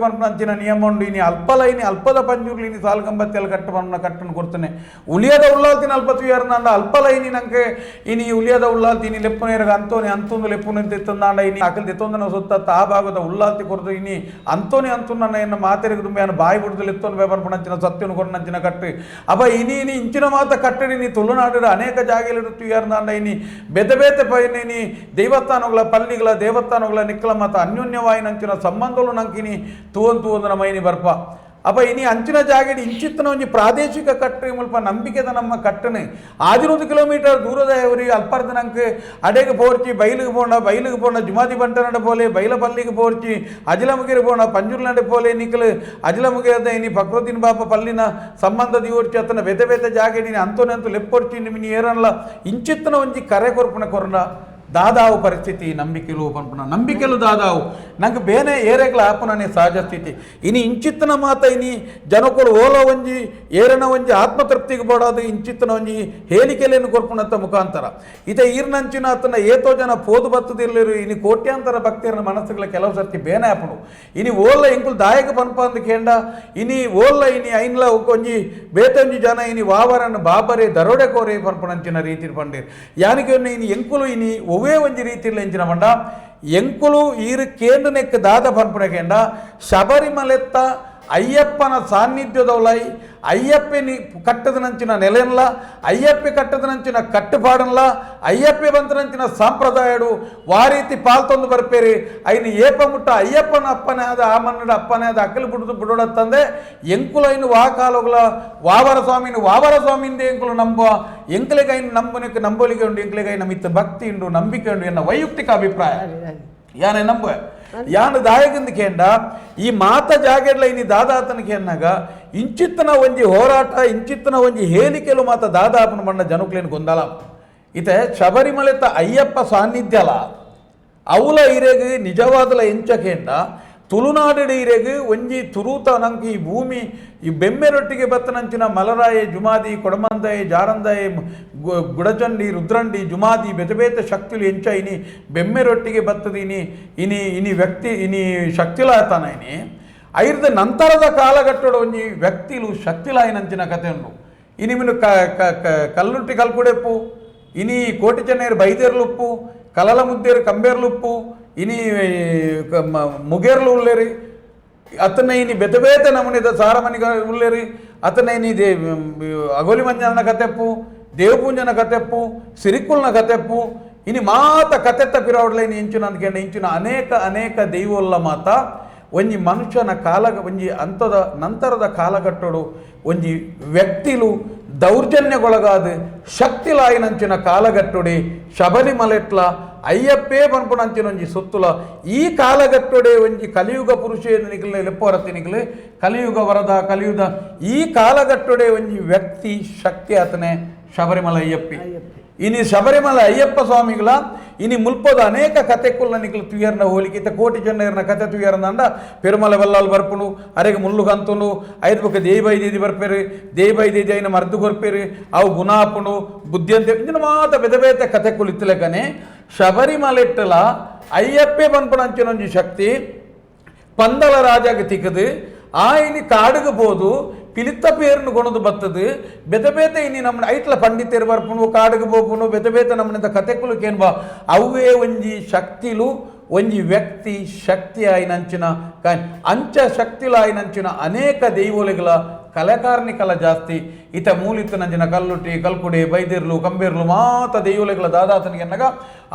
ನಿಯಮ ಉಂಡು. ಇನಿ ಅಲ್ಪಲ ಇನಿ ಅಲ್ಪದ ಪಂಜುರ್ಲಿ ಇನಿ ಸಾಲ್ಗಂಬತ್ತೆಲ್ ಕಟ್ಟು ಪಂಪನ ಕಟ್ಟನ್ನು ಕೊಡ್ತಾನೆ ಉಳಿಯದ ಉಳ್ಳಾಲ್ತಿನ ಅಲ್ಪ ತುಯರ್ನಾಂಡ ಅಲ್ಪಲ ಇನಿ ನಂಗೆ ಇನಿ ಉಳಿಯದ ಉಳ್ಳಾಲ್ತಿ ಇನಿ ಲೆಪ್ಪನೇರಗ ಅಂತೋನಿ ಅಂತೊಂದು ಲೆಪ್ಪುನ ತೆತ್ತಂದಾಂಡ ಇನಿ ಅಕಲ್ ತೆತ್ತೊಂದನ ಸುತ್ತ ಆ ಭಾಗದ ಉಳ್ಳಾಲ್ತಿ ಕೊರದು ಇನಿ ಅಂತೋನಿ ಅಂತು ನನ್ನ ಏನು ಮಾತೆರಿಗೆ ತುಂಬ ಬಾಯಿ ಬಿಡ್ದಲ್ಲಿ ಎತ್ತೊಂದು ವ್ಯಾಪಾರ ಪಣಂಚಿನ ಸತ್ಯನು ಕೊರನಂಚಿನ ಕಟ್ಟು. ಅಪ್ಪ ಇನಿ ಇನಿ, ಇಂಚಿನ ಮಾತ ಕಟ್ಟಡಿ ನೀ ತುಳುನಾಡಿದ ಅನೇಕ ಜಾಗೆಲಿಡು ತುಯರ್ನಾಂಡ ಇನಿ ಬೆದ ಬೇತೆ ಪೈನಿ ನೀ ದೇವಸ್ಥಾನಗಳ ಪಲ್ಲಿಗಳ ದೇವಸ್ಥಾನಗಳ ನಿಕ್ಕಲ ಮತ ಅನ್ಯೋನ್ಯವಾಯಿನಂಚಿನ ಸಂಬಂಧಗಳು ನಂಕಿನಿ ತೂವನ್ ತೂವೊಂದು ನಮ್ಮ ಇನಿ ಬರ್ಪ. ಅಪ್ಪ ಇನಿ ಅಂಚಿನ ಜಾಗಡಿ ಇಂಚಿತ್ತನ ಒಂಜಿ ಪ್ರಾದೇಶಿಕ ಕಟ್ಟು ಮುಲ್ಪ ನಂಬಿಕೆದ ನಮ್ಮ ಕಟ್ಟನೆ ಆದಿನೂರು ಕಿಲೋಮೀಟರ್ ದೂರದ ಅವರಿಗೆ ಅಲ್ಪರ್ದ ನಂಗೆ ಅಡೆಗೆ ಪೋರ್ಚಿ ಬೈಲಿಗೆ ಪೋಂಡ ಬೈಲಿಗೆ ಪೋಂಡ ಜುಮಾದಿ ಬಂಟನಡೆ ಪೋಲೆ ಬೈಲ ಪಲ್ಲಿಗೆ ಪೋರ್ಚಿ ಅಜಿಲಮುಗಿರಿ ಪೋಂಡ ಪಂಜುರ್ನಡೆ ಪೋಲೆ ನಿಕ್ಕಲು ಅಜಿಲಮುಗಿರದ ಇನಿ ಪಕ್ರೋದಿನ ಬಾಪ ಪಲ್ಲಿನ ಸಂಬಂಧ ದಿವರ್ಚಿ ಅತನ ಬೆತೆ ಬೆತೆ ಜಾಗಡಿ ಅಂತೋನೆ ಅಂತೂ ಲೆಪ್ಪೊರ್ಚಿ ನಿಮಿನಿ ಏರಲ್ಲ ಇಂಚಿತ್ತನ ಒಂಜಿ ಕರೆ ಕೊರ್ಪುಣ ಕೊರನ ದಾದಾವು ಪರಿಸ್ಥಿತಿ, ನಂಬಿಕೆಲು ಪನ್ಪುನ ನಂಬಿಕೆಲು ದಾದಾವು. ನಂಗೆ ಬೇನೆ ಏರೆಗ್ಲ ಆಪುನನೆ ಸಹಜ ಸ್ಥಿತಿ. ಇನಿ ಇಂಚಿತ್ತನ ಮಾತ ಇನಿ ಜನಕೊಳು ಓಲ ಒಂಜಿ, ಏರನ ಒಂಜಿ ಆತ್ಮತೃಪ್ತಿಗೆ ಬೋಡೋದು ಇಂಚಿತ್ತನ ಒಂಜಿ ಹೇಳಿಕೆಲೇನು ಕೊರ್ಪುನಂತ ಮುಖಾಂತರ. ಇತ ಈರ್ನಂಚಿನ ಆತನ ಏತೋ ಜನ ಪೋದು ಬತ್ತದಿರ್ಲಿರು, ಇನಿ ಕೋಟ್ಯಾಂತರ ಭಕ್ತಿಯರ ಮನಸ್ಸುಗಳ ಕೆಲವು ಸರ್ತಿ ಬೇನೆ ಆಪುಡು ಇನಿ ಓಲ್ಲ ಎಂಕುಲು ದಾಯಕ ಪನ್ಪ ಅಂದ ಕೇಂಡ, ಇನಿ ಓಲ್ಲ ಇನಿ ಐನ್ಲ ಒಂಜಿ ಬೇತಂಜಿ ಜನ ಇನಿ ವಾವರನ್ನು ಬಾಬರೆ ದರೋಡೆ ಕೋರೆ ಪನ್ಪುನಂಚಿನ ರೀತಿ ಪಂಡೀರ್. ಯಾನಿಗೆ ಇನಿ ಎಂಕುಲು ಇನಿ ಒವೇ ಒಂಜಿ ರೀತಿಯಲ್ಲಿ ಎಂಚಿನ ಪಂಡ ಎಂಕುಲು ಈರು ಕೇಂದ್ರ ನೆಕ್ ದಾದ ಪನ್ಪುಣಕೆಂಡ ಶಬರಿಮಲೆತ್ತ ಅಯ್ಯಪ್ಪನ ಸಾನ್ನಿಧ್ಯದೊಲೈ ಅಯ್ಯಪ್ಪನಿ ಕಟ್ಟದನಂಚಿನ ನೆಲೆನ್ಲ ಅಯ್ಯಪ್ಪೆ ಕಟ್ಟದನಂಚಿನ ಕಟ್ಟುಪಾಡನ್ಲ ಅಯ್ಯಪ್ಪೆ ಬಂತನಂಚಿನ ಸಾಂಪ್ರದಾಯಡು ವಾ ರೀತಿ ಪಾಲ್ತೊಂದು ಬರ್ಪೇರಿ ಐನು ಏಪ ಮುಟ್ಟ ಅಯ್ಯಪ್ಪನ ಅಪ್ಪನೇ ಆದ ಆ ಮನ್ನಡ ಅಪ್ಪನೇ ಆದ ಅಕ್ಕಲು ಬಿಡುದು ಬಿಡೋಡತ್ತಂದೆ ಎಂಕುಲ ಇನ್ನು ವಾ ಕಾಲುಗಳ ವಾವರ ಸ್ವಾಮಿನ ವಾವರ ಸ್ವಾಮಿಯಿಂದ ಎಂಕುಲು ನಂಬುವ ಎಂಕಲಿಗೈನು ನಂಬನಿಕ್ಕೆ ನಂಬೋಲಿಗೆ ಉಂಡು ಎಂಕಲಿಗೈ ನಮಿತ್ತ ಭಕ್ತಿ ಉಂಡು ನಂಬಿಕೆ ಉಂಡು ಎನ್ನ ವೈಯಕ್ತಿಕ ಅಭಿಪ್ರಾಯ ಯಾನೆ ನಂಬುವೆ ಯಾನು ದಾಯಕಂದು ಕೇಂಡ ಈ ಮಾತ ಜಾಗೆಡ್ಲ ಇನಿ ದಾದಾತನಿಗೆ ಎನ್ನಾಗ ಇಂಚಿತ್ತನ ಒಂಜಿ ಹೋರಾಟ ಇಂಚಿತ್ತನ ಒಂಜಿ ಹೇಳಿಕೆಲು ಮಾತ ದಾದಾಪನ ಮಣ್ಣ ಜನಕ್ಲೇನು ಗೊಂದಲ ಇತೆ ಶಬರಿಮಲೆತ ಅಯ್ಯಪ್ಪ ಸಾನ್ನಿಧ್ಯಲ, ಅವಲ ಇರೆಗ್ ನಿಜವಾದಲ ಎಂಚಕೇಂಡ, ತುಳುನಾಡಿಡ ಇರೆಗ್ ಒಂಜಿ ತುರೂತ ನಂಗೆ ಈ ಭೂಮಿ, ಈ ಬೆಮ್ಮೆರೊಟ್ಟಿಗೆ ಬತ್ತನಂಚಿನ ಮಲರಾಯೆ ಜುಮಾದಿ, ಕೊಡಮಂದಾಯೆ ಜಾರಂದಾಯೆ ಗುಡಚಂಡಿ ರುದ್ರಂಡಿ, ಜುಮಾದಿ ಬೆತಬೇತ ಶಕ್ತಿಲು ಎಂಚ ಇನಿ ಬೆಮ್ಮೆರೊಟ್ಟಿಗೆ ಬತ್ತದ ಇನಿ ಇನಿ ಇನಿ ವ್ಯಕ್ತಿ, ಇನಿ ಶಕ್ತಿಲಾತನ ಇನಿ. ಐರ್ದ ನಂತರದ ಕಾಲಘಟ್ಟದ ಒಂಜಿ ವ್ಯಕ್ತಿಲು ಶಕ್ತಿಲಾಯಿನಂಚಿನ ಕತೆ ಉಂಡು ಇನಿ ಕ, ಕ- ಕ- ಕಲ್ಲುಟ್ಟಿ ಕಲ್ಕುಡೆಪ್ಪು. ಇನಿ ಕೋಟಿ ಚೆನ್ನೈರು ಬೈದೇರ್ಲುಪ್ಪು ಕಲಲ ಮುದ್ದೇರು ಕಂಬೇರ್ಲುಪ್ಪು ಇನಿ ಕ- ಮ- ಮುಗೇರ್ಲು ಉಳ್ಳೇರಿ ಅತನ ಇನಿ ಬೆತ ಬೇತ ನಮೂನಿದ ಸಾರಮನಿಗ ಉಳ್ಳೇರಿ ಅತನ ಇನಿ ದೇ ಅಗೋಲಿ ಮಂಜನ ಕತೆಪ್ಪು ದೇವಪೂಂಜನ ಕತೆಪ್ಪು ಸಿರಿಕುಲ್ನ ಕತೆಪ್ಪು ಇನಿ ಮಾತ ಕತೆತ್ತ ಪಿರಾವಡ್ಲ ಇನಿ ಇಂಚಿನ ಅಂದ್ಕೊಂಡ ಇಂಚಿನ ಅನೇಕ ಅನೇಕ ದೈವೋಲ್ಲ ಮಾತ ಒಂಜಿ ಮನುಷ್ಯನ ಕಾಲ ಒಂಜಿ ಅಂತದ ನಂತರದ ಕಾಲಘಟ್ಟಡು ಒಂಜಿ ವ್ಯಕ್ತಿಲು ದೌರ್ಜನ್ಯಗೊಳಗಾದ ಶಕ್ತಿಲಾಯಿನಂಚಿನ ಕಾಲಗಟ್ಟುಡಿ ಶಬರಿಮಲೆಟ್ಲ ಅಯ್ಯಪ್ಪೇ ಬನ್ಪುಣಂಚಿನ ಒಂಜಿ ಸುತ್ತುಲ ಈ ಕಾಲಗಟ್ಟುಡೆ ಒಂಜಿ ಕಲಿಯುಗ ಪುರುಷ ನಿಗಲೆ ಲೆಪ್ಪೊರತಿ ನಿಗಲೆ ಕಲಿಯುಗ ವರದ ಕಲಿಯುಗ ಈ ಕಾಲಗಟ್ಟುಡೆ ಒಂಜಿ ವ್ಯಕ್ತಿ ಶಕ್ತಿ ಆತನೆ ಶಬರಿಮಲೆ ಅಯ್ಯಪ್ಪಿ. ಇನಿ ಶಬರಿಮಲೆ ಅಯ್ಯಪ್ಪ ಸ್ವಾಮಿಗಳ ಇನಿ ಮುಲ್ಪದ ಅನೇಕ ಕತೆಕ್ಕುಲ್ಲ ನಿಕಲು ತುಯರ್ನ ಹೋಲಿಕೆ ಇತ್ತ ಕೋಟಿ ಜನರ್ನ ಕತೆ ತುಯರ್ನಂಡ ಪೆರುಮಲ ಬಲ್ಲಾಲ್ ಬರ್ಪುನು ಅರೆಗೆ ಮುಳ್ಳು ಕಂತುನು ಐದು ಬೊಕ್ಕ ದೇಬೈ ದೇದಿ ಬರ್ಪೇರು ದೇಬೈ ದೇದಿ ಐನ ಮರ್ದು ಕೊರ್ಪೇರು ಅವು ಗುಣಾಪುನು ಬುದ್ಧಿಯಂತೆ ಇಂದಿನ ಮಾತ ಬೆದ ಬೇತೆ ಕತೆ ಕುಳಿತಲೆಕನೆ ಶಬರಿಮಲೆಟ್ಟಲ ಅಯ್ಯಪ್ಪೆ ಪನ್ಪುನಂಚಿನೊಂಜಿ ಶಕ್ತಿ ಪಂದಳ ರಾಜಾಗ ತಿಕ್ಕದು ಆ ಇನಿ ಕಾಡುಗ ಬೋದು ಪಿಲಿತ್ತ ಪೇರ್ನು ಕೊಣದು ಬತ್ತದು ಬೆತ ಬೇತ ಇನಿ ನಮ್ಮ ಐಟ್ಲ ಪಂಡಿತರು ಬರ್ಪುನು ಕಾಡುಗ ಬೋಪುನು ಬೆತ ಬೇತ ನಮ್ಮನಿಂದ ಕತೆಕುಲು ಕೇನ್ಬ ಅವೇ ಒಂಜಿ ಶಕ್ತಿಲು ಒಂಜಿ ವ್ಯಕ್ತಿ ಶಕ್ತಿ ಆಯ್ನಂಚಿನ ಕ- ಅಂಚ ಶಕ್ತಿಲು ಆಯ್ನಂಚಿನ ಅನೇಕ ದೈವೋಲಿಗಳ ಕಲೆಕಾರ್ನಿಕಲ ಜಾಸ್ತಿ ಇತ ಮೂಲಿತ್ತು ನಂಜಿನ ಕಲ್ಲುಟ್ಟಿ ಕಲ್ಕುಡಿ ಬೈದಿರ್ಲು ಕಂಬೇರ್ಲು ಮಾತ ದೈವಲೆಗಳ ದಾದಾತನಿಗೆ ಅನ್ನಗ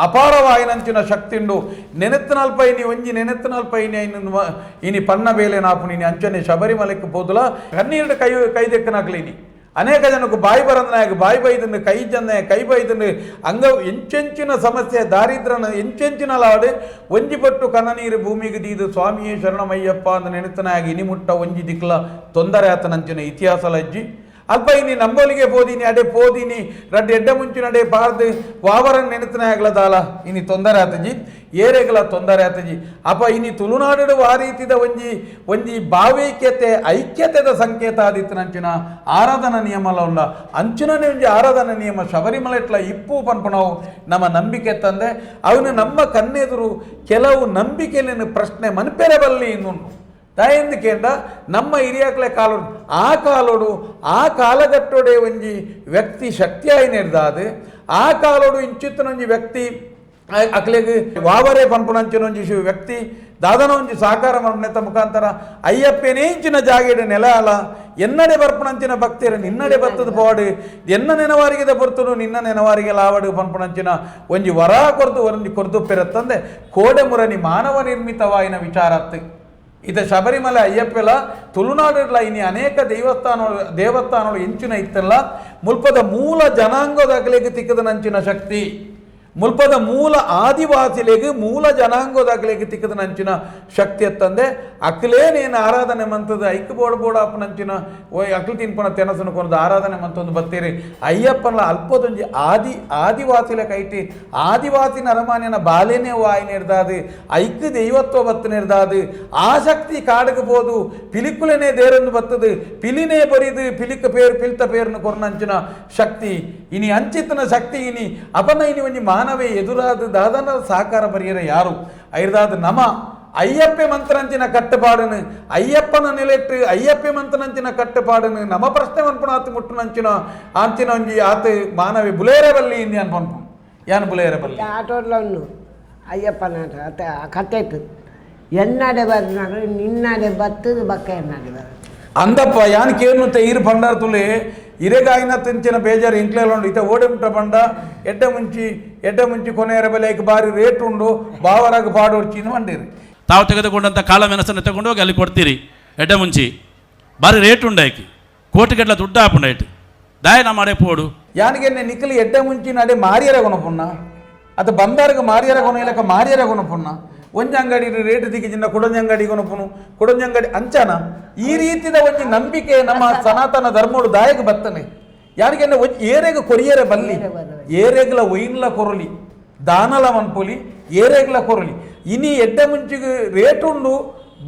ಅಪಾರವಾಯಿನಂಚಿನ ಶಕ್ತಿಂಡು ನೆನೆತ್ತನಲ್ಪ ಇನಿ ಒಂಜಿ ನೆನೆತ್ತನಲ್ಪ ಇನಿ ಐನು ಮ- ಇನಿ ಪನ್ನ ಬೇಲೆ ನಾಪುನಿ ಇನಿ ಅಂಚನೆ ಶಬರಿಮಲೆಕ್ಕೆ ಪೋದುಲ ಕಣ್ಣೀರು ಕೈ ಕೈದೆಕ್ಕನಾಗ್ಲಿನಿ ಅನೇಕ ಜನಕ್ಕೆ ಬಾಯಿ ಬರಂದನಾಗ ಬಾಯಿ ಬೈದನ್ನು ಕೈ ಜನ್ನೆ ಕೈ ಬೈದನ್ನು ಅಂಗ ಎಂಚೆಂಚಿನ ಸಮಸ್ಯೆ ದಾರಿದ್ರನ ಎಂಚೆಂಚಿನ ಲಾಡು ಒಂಜಿಪಟ್ಟು ಕನನೀರು ಭೂಮಿಗೆ ದೀದು ಸ್ವಾಮಿಯೇ ಶರಣಮಯ್ಯಪ್ಪ ಅಂತ ನೆನೆತನಾಗಿ ಇನಿಮುಟ್ಟ ಒಂಜಿ ದಿಕ್ಲ ತೊಂದರೆ ಆತನಂಚಿನ ಇತಿಹಾಸ ಲಜ್ಜಿ. ಅಲ್ಪ ಇನಿ ನಂಬೋಲಿಗೆ ಪೋದಿನಿ ಅಡೆ ಪೋದಿನಿ ರಡ್ಡು ಎಡ್ಡ ಮುಂಚಿನ ಅಡೆ ಪಾರ್ದು ವಾವರನ್ ನೆನೆತನ ಆಗ್ಲದಾಲ ಇನಿ ತೊಂದರೆ ಆತಜಿ ಏರೆಗಳ ತೊಂದರೆ ಆತಜಿ ಅಪ ಇನಿ ತುಳುನಾಡು ಆ ರೀತಿದ ಒಂಜಿ ಒಂಜಿ ಭಾವೈಕ್ಯತೆ, ಐಕ್ಯತೆದ ಸಂಕೇತ ಆದಿತ್ತನಂಚಿನ ಆರಾಧನಾ ನಿಯಮಲ ಉಲ್ಲ. ಅಂಚಿನನೇ ಒಂಜಿ ಆರಾಧನಾ ನಿಯಮ ಶಬರಿಮಲೆಟ್ಲ ಇಪ್ಪು ಪನ್ಪಣವು ನಮ್ಮ ನಂಬಿಕೆ ತಂದೆ. ಅವನು ನಮ್ಮ ಕನ್ನೆದುರು ಕೆಲವು ನಂಬಿಕೆಲಿನ ಪ್ರಶ್ನೆ ಮನ್ಪೆರೆ ಬಲ್ಲಿ ದಯಂದಿಕೆಂಡ ನಮ್ಮ ಹಿರಿಯಕ್ಲೆ ಕಾಲೋಡು ಆ ಕಾಲೋಡು, ಆ ಕಾಲಘಟ್ಟೊಡೆ ಒಂಜಿ ವ್ಯಕ್ತಿ ಶಕ್ತಿಯಾಯಿ ನಿರ್ದಾದೆ ಆ ಕಾಲೋಡು ಇಂಚಿತ್ತನೊಂಜಿ ವ್ಯಕ್ತಿ ಅಕ್ಲೆಗೆ ವಾವರೇ ಪನ್ಪುನಂಚಿನ ಒಂಜಿ ಶಿ- ವ್ಯಕ್ತಿ, ದಾದನ ಒಂಜಿ ಸಾಕಾರ ಮರ್ನೆತ ಮುಖಾಂತರ, ಅಯ್ಯಪ್ಪನೇ ಇಂಚಿನ ಜಾಗೆಡೆ ನೆಲ ಅಲ, ಎನ್ನಡೆ ಬರ್ಪಣಂಚಿನ ಭಕ್ತಿಯರ ನಿನ್ನಡೆ ಬತ್ತದ ಪೋಡು, ಎನ್ನ ನೆನವಾರಿಗೆ ಬರ್ತನು, ನಿನ್ನ ನೆನವಾರಿಗೆ ಲಾವಡು ಪನ್ಪುನಂಚಿನ ಒಂಜಿ ವರ ಕೊರ್ದು, ಒಂಜಿ ಕೊರ್ದು ಪೆರತ್ತಂದೆ ಕೋಡೆ ಮುರನಿ ಮಾನವ ನಿರ್ಮಿತವಾಯಿನ ವಿಚಾರತ್ತು ಇತ ಶಬರಿಮಲೆ ಅಯ್ಯಪ್ಪೆಲ ತುಳುನಾಡಿರಲ ಇನಿ ಅನೇಕ ದೇವಸ್ಥಾನಗಳು ದೇವಸ್ಥಾನಗಳು ಇಂಚಿನ ಇತ್ತಲ್ಲ ಮುಲ್ಪದ ಮೂಲ ಜನಾಂಗದ ಅಗಲಿಗೆ ತಿಕ್ಕದ ನಂಚಿನ ಶಕ್ತಿ. ಮುಲ್ಪದ ಮೂಲ ಆದಿವಾಸಿಲೆಗೆ ಮೂಲ ಜನಾಂಗದಾಗಲಿಗೆ ತಿಕ್ಕದ ನಂಚಿನ ಶಕ್ತಿ ಎತ್ತಂದೆ ಅಕ್ಲೇ ಆರಾಧನೆ ಮಂತದ ಐಕ್ ಬೋಡ ಬೋಡ ಅಪ್ಪನಂಚಿನ ಓಯ್ ಅಕ್ಲು ತಿನ್ಪನ ತೆನಸನ ಕೊನದು ಆರಾಧನೆ ಮಂತೊಂದು ಬತ್ತೀರಿ. ಅಯ್ಯಪ್ಪನ ಅಲ್ಪದೊಂಜಿ ಆದಿ, ಆದಿವಾಸಿಲೆ ಕೈಟಿ, ಆದಿವಾಸಿ ನರಮಾನ್ಯನ ಬಾಲೇನೇ ವಾಯಿ ನಿರ್ದಾದು ಐಕ್ ದೈವತ್ವ ಬತ್ತು ನಿರ್ದಾದು, ಆ ಶಕ್ತಿ ಕಾಡಗ ಬೋದು ಪಿಲಿಕುಲೆನೇ ದೇರೊಂದು ಬತ್ತದು, ಪಿಲಿನೇ ಬರಿದು, ಪಿಲಿಕ ಪೇರು, ಪಿಲ್ತ ಪೇರ್ನು ಕೊರ್ನಂಚಿನ ಶಕ್ತಿ ಇನಿ ಅಂಚಿತನ ಶಕ್ತಿ ಇನಿ ಅಪನ ಇನಿ ಒಂಜಿ ಮಾನವೇ ಎದುರಾದ ದಾದನ ಸಾಕಾರ ಬರೆಯರ ಯಾರು ಐರ್ದಾದ ನಮ ಅಯ್ಯಪ್ಪೆ ಮಂತ್ರಂಚಿನ ಕಟ್ಟುಪಾಡನು ಅಯ್ಯಪ್ಪನ ನೆಲೆಟ್ಟು ಅಯ್ಯಪ್ಪೆ ಮಂತ್ರನಂಚಿನ ಕಟ್ಟುಪಾಡನು ನಮ ಪ್ರಶ್ನೆ ಅನ್ಪುಣ ಆತು ಮುಟ್ಟುನಂಚಿನ ಅಂಚಿನ ಒಂಜಿ ಆತ ಮಾನವೇ ಬುಲೇರೆ ಬಲ್ಲಿ ಇಂದಿ ಅನ್ಪನ್ಪು ಯಾನ್ ಬುಲೇರೆ ಬಲ್ಲಿ ಆಟೋಡ್ಲ ಉಂಡು ಅಯ್ಯಪ್ಪನ ಆಟ ಅತ್ತ ಕಟ್ಟೆಟ್ಟು ಎನ್ನಡೆ ಬರ್ನಾಗ ನಿನ್ನಡೆ ಬತ್ತದು ಬಕ್ಕ ಎನ್ನಡೆ ಬರ ಅಂದಪ್ಪ ಯಾನಕ್ಕೆ ಏನು ಈರು ಪಂಡಾರ ತುಲೆ ಇರೆಗಾಯಿನ ತೆಂಚಿನ ಬೇಜಾರು ಇಂಕ್ಲೆಲ್ಲ ಉಂಡು ಇತ ಓಡೆಂಟ ಪಂಡ ಎಡ್ಡ ಮುಂಚಿ ಎಡ್ಡ ಮುಂಚಿ ಕೊನೆಯರ ಬೆಲೆ ಐಕ್ ಬಾರಿ ರೇಟ್ ಉಂಡು ಬಾವರಾಗ ಪಾಡೋಡ್ಚಿನ ಮಂಡಿರಿ ತಾವು ತೆಗೆದುಕೊಂಡಂಥ ಕಾಳ ಮೆಣಸನ್ನು ತಗೊಂಡು ಹೋಗಿ ಅಲ್ಲಿ ಕೊಡ್ತೀರಿ ಎಡ್ಡ ಮುಂಚಿ ಬಾರಿ ರೇಟ್ ಉಂಡಾಕಿ ಕೋಟಿಗಟ್ಲ ದುಡ್ಡು ಹಾಪುಂಡ ಇಟ್ಟು ದಾಯನ ಮಾಡೇ ಪೋಡು ಯಾನಿಗೆನ್ನೆ ನಿಖಿಲ್ ಎಡ್ಡ ಮುಂಚಿ ನಡೆ ಮಾರಿಯರ ಕೊನಪುಣ್ಣ ಅದು ಬಂದಾರಿಗೆ ಮಾರಿಯರ ಕೊನ ಇಲ್ಲಕ ಮಾರಿಯರ ಕೊನಪುಣ್ಣ ಒಂಜಿ ಅಂಗಡಿ ರೇಟ್ ದಿಗಿಜಿನ ಕುಡಂಜಿ ಅಂಗಡಿ ಕೊನಪುನು. ಕುಡಂಜಿ ಅಂಗಡಿ ಅಂಚನ ಈ ರೀತಿದ ಒಂಜಿ ನಂಬಿಕೆ ನಮ್ಮ [LAUGHS] ಸನಾತನ ಧರ್ಮೋಡು ದಾಯಕ ಬತ್ತನೆ. ಯಾರಿಗೆನ್ನೆ ಒಂಜಿ ಏರೆಗ ಕೊರಿಯರೆ ಬಲ್ಲಿ. ಏರೆಗ್ಲ ಒಯ್ನ್ಲ ಕೊರಲಿ ದಾನಲ ಮನ್ಪೊಲಿ ಏರೆಗ್ಲ ಕೊರಲಿ. ಇನಿ ಎಡ್ಡ ಮುಂಚಿಗೆ ರೇಟ್ ಉಂಡು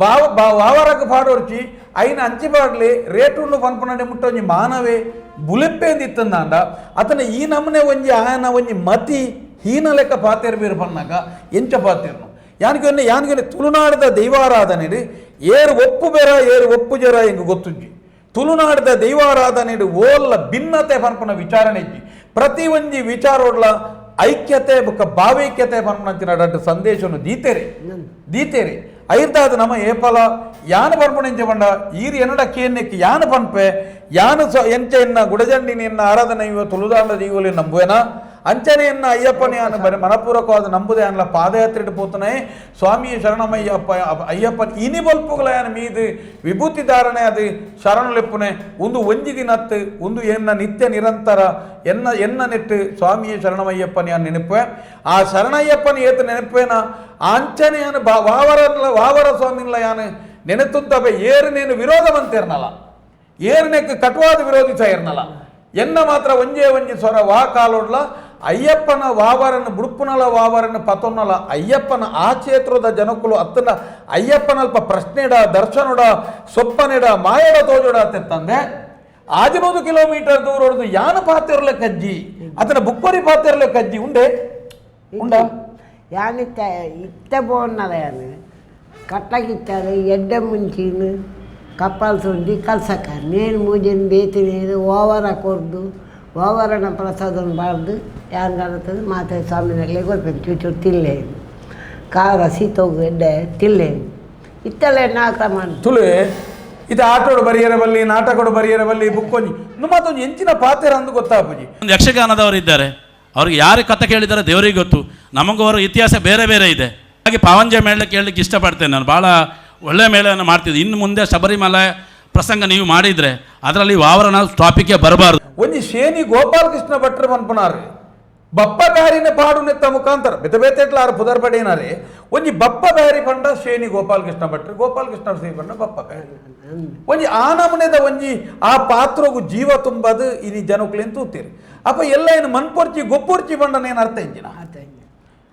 ಬಾವ ಬಾ ವಾವರಗ ಪಾಡೋರ್ಚಿ ಐನ ಅಂಚಿ ಪಾಡ್ಲಿ ರೇಟ್ ಉಂಡು ಪನ್ಪನಡೆ ಮುಟ್ಟ ಒಂಜಿ ಮಾನವೇ ಬುಲೆಪ್ಪೇಂದಿತ್ತಂದಾಂಡ ಅತನ ಈ ನಮನೆ ಒಂಜಿ ಆಯನ ಒಂಜಿ ಮತಿ ಹೀನ ಲೆಕ್ಕ ಪಾತೇರ್ ಬೀರು ಪನ್ನಾಗ ಎಂಚ ಪಾತೇರ್ನು ಯಾನಿಗೆ ಯಾನಿಗೆ ತುಳುನಾಡದ ದೈವಾರಾಧನೆ ಏರು ಒಪ್ಪು ಬೆರ, ಏರು ಒಪ್ಪು ಜರ ಎಂದು ಗೊತ್ತುಜ್ಜಿ. ತುಳುನಾಡದ ದೈವಾರಾಧನೆ ಓಲ್ಲ ಭಿನ್ನತೆ ಪನ್ಪನ ವಿಚಾರಣೆ ಇಜ್ಜಿ. ಪ್ರತಿ ಒಂಜಿ ವಿಚಾರೋಡ್ಲ ಐಕ್ಯತೆ ಬೊಕ್ಕ ಭಾವೈಕ್ಯತೆ ಪನ್ಪನಂಚಿನ ಸಂದೇಶವನ್ನು ದೀತೆರೆ. ದೀತೆರೆ. ಐರ್ದಾದ ನಮ್ಮ ಏಪಲ, ಯಾನ ಪನ್ಪಣೆಂಚ ಬಂಡ ಈರು ಎನ್ನಡ ಕೇನ್ನೆಕ್ಕೆ ಯಾನ ಪನ್ಪೆ, ಯಾನ ಸ ಎಂಚ ಎನ್ನ ಗುಡಜಂಡಿನ ಎನ್ನ ಆರಾಧನೆ ಇವ ತುಳುದಾಂಡ ದೀವಲಿ ನಂಬುವೆನ? ಅಂಚನೆಯನ್ನ ಅಯ್ಯಪ್ಪನ ಯಾನ ಬರೀ ಮನಪೂರ್ವಕವಾದ ನಂಬುದೇ ಅನ್ನಲ ಪಾದಯಾತ್ರೆ ಪೋತನೆ ಸ್ವಾಮಿ ಶರಣಮಯ್ಯಪ್ಪ ಅಪ್ಪ- ಅಯ್ಯಪ್ಪನ್ ಇನಿ ಬಲ್ಪುಗಳ ಯಾನ ಮೀದು ವಿಭೂತಿ ಧಾರಣೆ ಅದು ಶರಣಲೆಪ್ಪುನೆ ಒಂದು ಒಂಜಿ ದಿನತ್ತು ಒಂದು ಎನ್ನ ನಿತ್ಯ ನಿರಂತರ ಎನ್ನ ಎನ್ನ ನೆಟ್ಟು ಸ್ವಾಮಿಯ ಶರಣಮಯ್ಯಪ್ಪನ ಯಾನ ನೆನಪೆ ಆ ಶರಣಯ್ಯಪ್ಪನ ಏತು ನೆನಪೇನ ಅಂಚನೆಯನು ಬಾ ವಾವರನ್ಲ ವಾವರ ಸ್ವಾಮಿನ್ಲ ಯಾನು ನೆನೆತುಂತಬೆ ಏರು ನೇನು ವಿರೋಧ ಮಂತಿರ್ನಲ್ಲ ಏರ್ನೆಕ್ ಕಟುವಾದ ವಿರೋಧಿಸ ಇರ್ನಲ್ಲ ಎನ್ನ ಮಾತ್ರ ಒಂಜೇ ಒಂಜಿ ಸ್ವರ ವಾ ಕಾಲೋಡ್ಲ ಅಯ್ಯಪ್ಪನ ವಾವರನ್ನು ಬುಡುಪುನಲ ವಾವರನ್ನು ಪತೊನ್ನಲ ಅಯ್ಯಪ್ಪನ ಆ ಕ್ಷೇತ್ರದ ಜನಕುಲು ಅತ್ತನ ಅಯ್ಯಪ್ಪನಲ್ಪ ಪ್ರಶ್ನೆಡ ದರ್ಶನಡ ಸೊಪ್ಪನೆಡ ಮಾಯಡ ತೋಜಡ ತೆತ್ತಂದೆ ಆಜನೂರು ಕಿಲೋಮೀಟರ್ ದೂರ ಹೊಡೆದು ಯಾನ ಪಾತಿರ್ಲೆ ಕಜ್ಜಿ? ಅತನ ಬುಕ್ಕರಿ ಪಾತಿರ್ಲೆ ಕಜ್ಜಿ ಉಂಡೆ? ಉಂಡ? ಯಾನಿತ್ತ ಇತ್ತ ಬೋನ್ನದ ಯಾನು. ಕಟ್ಟಗಿತ್ತಾರು ಎಡ್ಡ ಮುಂಚಿನ ಕಪ್ಪಲ್ ಸುಂಡಿ ಕಲ್ಸಕ್ಕ ನೇನು ಮೂಜಿನ ಬೇತಿ ನೀರು ಓವರ ಕೊರ್ದು ಓವರನ ಪ್ರಸಾದನ ಬಾರ್ದು ಯಾರು ಕಾಣುತ್ತದೆ ಮಾತೆ ಸ್ವಾಮಿನಲ್ಲಿ ಗೊತ್ತೇನು ಚೂಚೂರು ತಿಲ್ಲೇನು ಖಾರ ಸೀತೋಗು ಎಡ್ಡೆ ತಿಲ್ಲೇನು ಇತ್ತಲ್ಲ ನಾಕ ಮಾಡಿ ತುಳು ಇದು ಆಟೋಡು ಬರಿಯರ ಬಲ್ಲಿ ನಾಟಕಡು ಬರಿಯರ ಬಲ್ಲಿ ಬುಕ್ಕೊಂಜಿ ಮತ್ತೊಂದು ಹೆಂಚಿನ ಪಾತ್ರ ಅಂದು ಗೊತ್ತಾಪುಜಿ ಒಂದು ಯಕ್ಷಗಾನದವರು ಇದ್ದಾರೆ. ಅವ್ರಿಗೆ ಯಾರು ಕಥೆ ಕೇಳಿದ್ದಾರೆ ದೇವರಿಗೆ ಗೊತ್ತು. ನಮಗೂ ಅವರ ಇತಿಹಾಸ ಬೇರೆ ಬೇರೆ ಇದೆ. ಹಾಗೆ ಪಾವಂಜ ಮೇಳ ಕೇಳಲಿಕ್ಕೆ ಇಷ್ಟಪಡ್ತೇನೆ ನಾನು. ಭಾಳ ಒಳ್ಳೆಯ ಮೇಳವನ್ನು ಮಾಡ್ತಿದ್ದೆ. ಇನ್ನು ಮುಂದೆ ಶಬರಿಮಲೆ ಪ್ರಸಂಗ ನೀವು ಮಾಡಿದರೆ ಅದರಲ್ಲಿ ವಾವರನ ಟಾಪಿಕ್ಗೆ ಬರಬಾರ್ದು. ಒಂಜಿ ಶೇನಿ ಗೋಪಾಲಕೃಷ್ಣ ಭಟ್ರು ಬಪ್ಪ ಬಪ್ಪಗಾರಿನ ಪಾಡು ನೆತ್ತ ಮುಖಾಂತರ ಬೆತ ಬೇತೆಟ್ಲ ಆರು ಪುದರ್ ಒಂದು ಒಂಜಿ ಬಪ್ಪಗಾರಿ ಪಂಡ ಶೇನಿ ಗೋಪಾಲಕೃಷ್ಣ ಭಟ್ರು ಗೋಪಾಲಕೃಷ್ಣ ಶ್ರೀ ಪಂಡ ಬಪ್ಪಗಾರಿ ಒಂಜಿ ಆ ನಮನೆದ ಒಂಜಿ ಆ ಪಾತ್ರಗು ಜೀವ ತುಂಬದು ಇನಿ ಜನಕ್ಲೆನ್ ತೂತೀರಿ. ಅಪ್ಪ ಎಲ್ಲ ಏನು ಮನ್ಪೊರ್ಚಿ ಗೊಪ್ಪೊರ್ಚಿ ಪಂಡನೇನು ಅರ್ಥ ಇಂಜಿನ?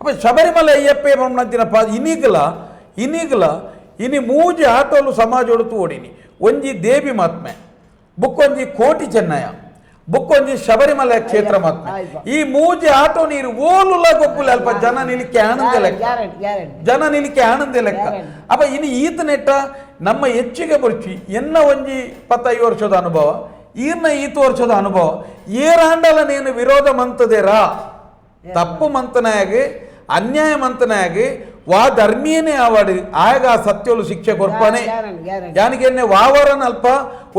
ಅಪ್ಪ ಶಬರಿಮಲೆ ಅಯ್ಯಪ್ಪೆ ಪಂಡಂಚಿನ ಪಾ ಇನ್ನೀಗಲ ಇನ್ನೀಗಲ ಇನಿ ಮೂಜಿ ಆಟೋಲು ಸಮಾಜ ಒಡತು ಓಡಿನಿ. ಒಂಜಿ ದೇವಿ ಮಾತ್ಮೆ ಬುಕ್ಕೊಂಜಿ ಕೋಟಿ ಚೆನ್ನಯ ಬುಕ್ಕೊಂಜಿ ಶಬರಿಮಲೆ ಕ್ಷೇತ್ರ ಮಾತ್ಮೆ. ಈ ಮೂಜಿ ಆಟೋ ನೀರು ಓಲುಲ ಗೊಬ್ಬುಲ ಅಲ್ಪ ಜನ ನಿಲಿಕ್ಕೆ ಆನಂದ ಲೆಕ್ಕ. ಜನ ನಿಲಿಕ್ಕೆ ಆನಂದ ಲೆಕ್ಕ. ಅಪ್ಪ ಇನ್ನು ಈತ ನೆಟ್ಟ ನಮ್ಮ ಹೆಚ್ಚಿಗೆ ಬರ್ಚಿ ಎನ್ನ ಒಂಜಿ ಇಪ್ಪತ್ತೈದು ವರ್ಷದ ಅನುಭವ ಈರ್ನ ಈತ ವರ್ಷದ ಅನುಭವ. ಏರಾಂಡಲ ನೀನು ವಿರೋಧ ಮಂತದೇರಾ ತಪ್ಪು ಮಂತನಾಗಿ ಅನ್ಯಾಯ ಮಂತನಾಗಿ ವಾ ಧರ್ಮೀಯನೇ ಆವಾಡಿ. ಆ ಸತ್ಯಲು ಶಿಕ್ಷೆ ಕೊರ್ಪಾನೆ ಯಾನಿಗೆನ್ನೆ ವಾವರನಲ್ಪ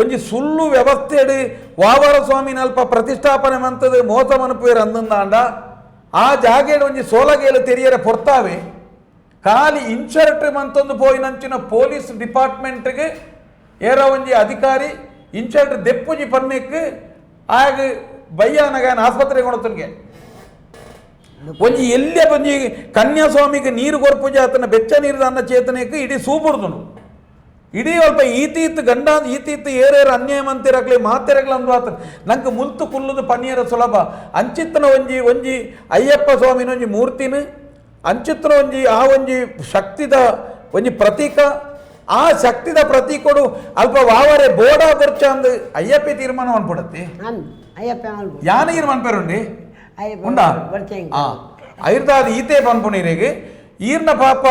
ಒಂಜಿ ಸುಳ್ಳು ವ್ಯವಸ್ಥೆಡು ವಾವರ ಸ್ವಾಮಿನಲ್ಪ ಪ್ರತಿಷ್ಠಾಪನೆ ಮಂತದ ಮೋಸ ಮನಪುವೇರು ಅಂದಂದಾಂಡ ಆ ಜಾಗೇಡು ಒಂಜಿ ಸೋಲಗೇಳು ತೆರಿಯರೆ ಪೊರ್ತಾವೆ. ಖಾಲಿ ಇನ್ಶರ್ಟ್ ಮಂತೊಂದು ಪೋಯಿನಂಚಿನ ಪೊಲೀಸ್ ಡಿಪಾರ್ಟ್ಮೆಂಟ್ಗೆ ಏರ ಒಂಜಿ ಅಧಿಕಾರಿ ಇನ್ಶರ್ಟ್ ದೆಪ್ಪುಜಿ ಪನ್ನೆಕ್ ಆಗ ಬಯ್ಯಾನಗ ಆಸ್ಪತ್ರೆಗೆ ಕೊಡತನ್ಗೆ ಒಂಜಿ ಎಲ್ಲೇ ಒಂಜಿ ಕನ್ಯಾಸ್ವಾಮಿಗೆ ನೀರು ಕೊರ್ಪು ಆತನ ಬೆಚ್ಚ ನೀರು ಅನ್ನ ಚೇತನಕ್ಕೆ ಇಡೀ ಸೂಪುರ್ದುನು. ಇಡೀ ಅಲ್ಪ ಈತೀತ್ ಗಂಡ ಈತೀತ್ ಏರೇರು ಅನ್ಯಾಯ ಮಂತಿರಕ್ಲಿ ಮಾತೆರಗ್ಲಂದು ಆತ ನಂಗೆ ಮುಲ್ತು ಕುಲ್ಲುದು ಪನ್ನೀರ ಸುಲಭ. ಅಂಚಿತ್ತನ ಒಂಜಿ ಒಂಜಿ ಅಯ್ಯಪ್ಪ ಸ್ವಾಮಿನ ಒಂಜಿ ಮೂರ್ತಿನ ಅಂಚಿತ್ತನ ಒಂಜಿ ಆ ಒಂಜಿ ಶಕ್ತಿದ ಒಂಜಿ ಪ್ರತೀಕ ಆ ಶಕ್ತಿದ ಪ್ರತೀಕೊಡು ಅಲ್ಪ ವಾವರೆ ಬೋಡ ಬರ್ಚ ಅಂದ್ ಅಯ್ಯಪ್ಪೆ ತೀರ್ಮಾನ ಅನ್ಬಿಡತ್ತೆ ಯಾನ ತೀರ್ಮಾನ ಮಾಡ್ಬೋದು ಬರ್ಚಂಗಿ ಆ ಐರ್ದಾದ ಈತೆ ಪನ್ಪುನೀರಿಗೆ ಈರ್ನ ಪಾಪ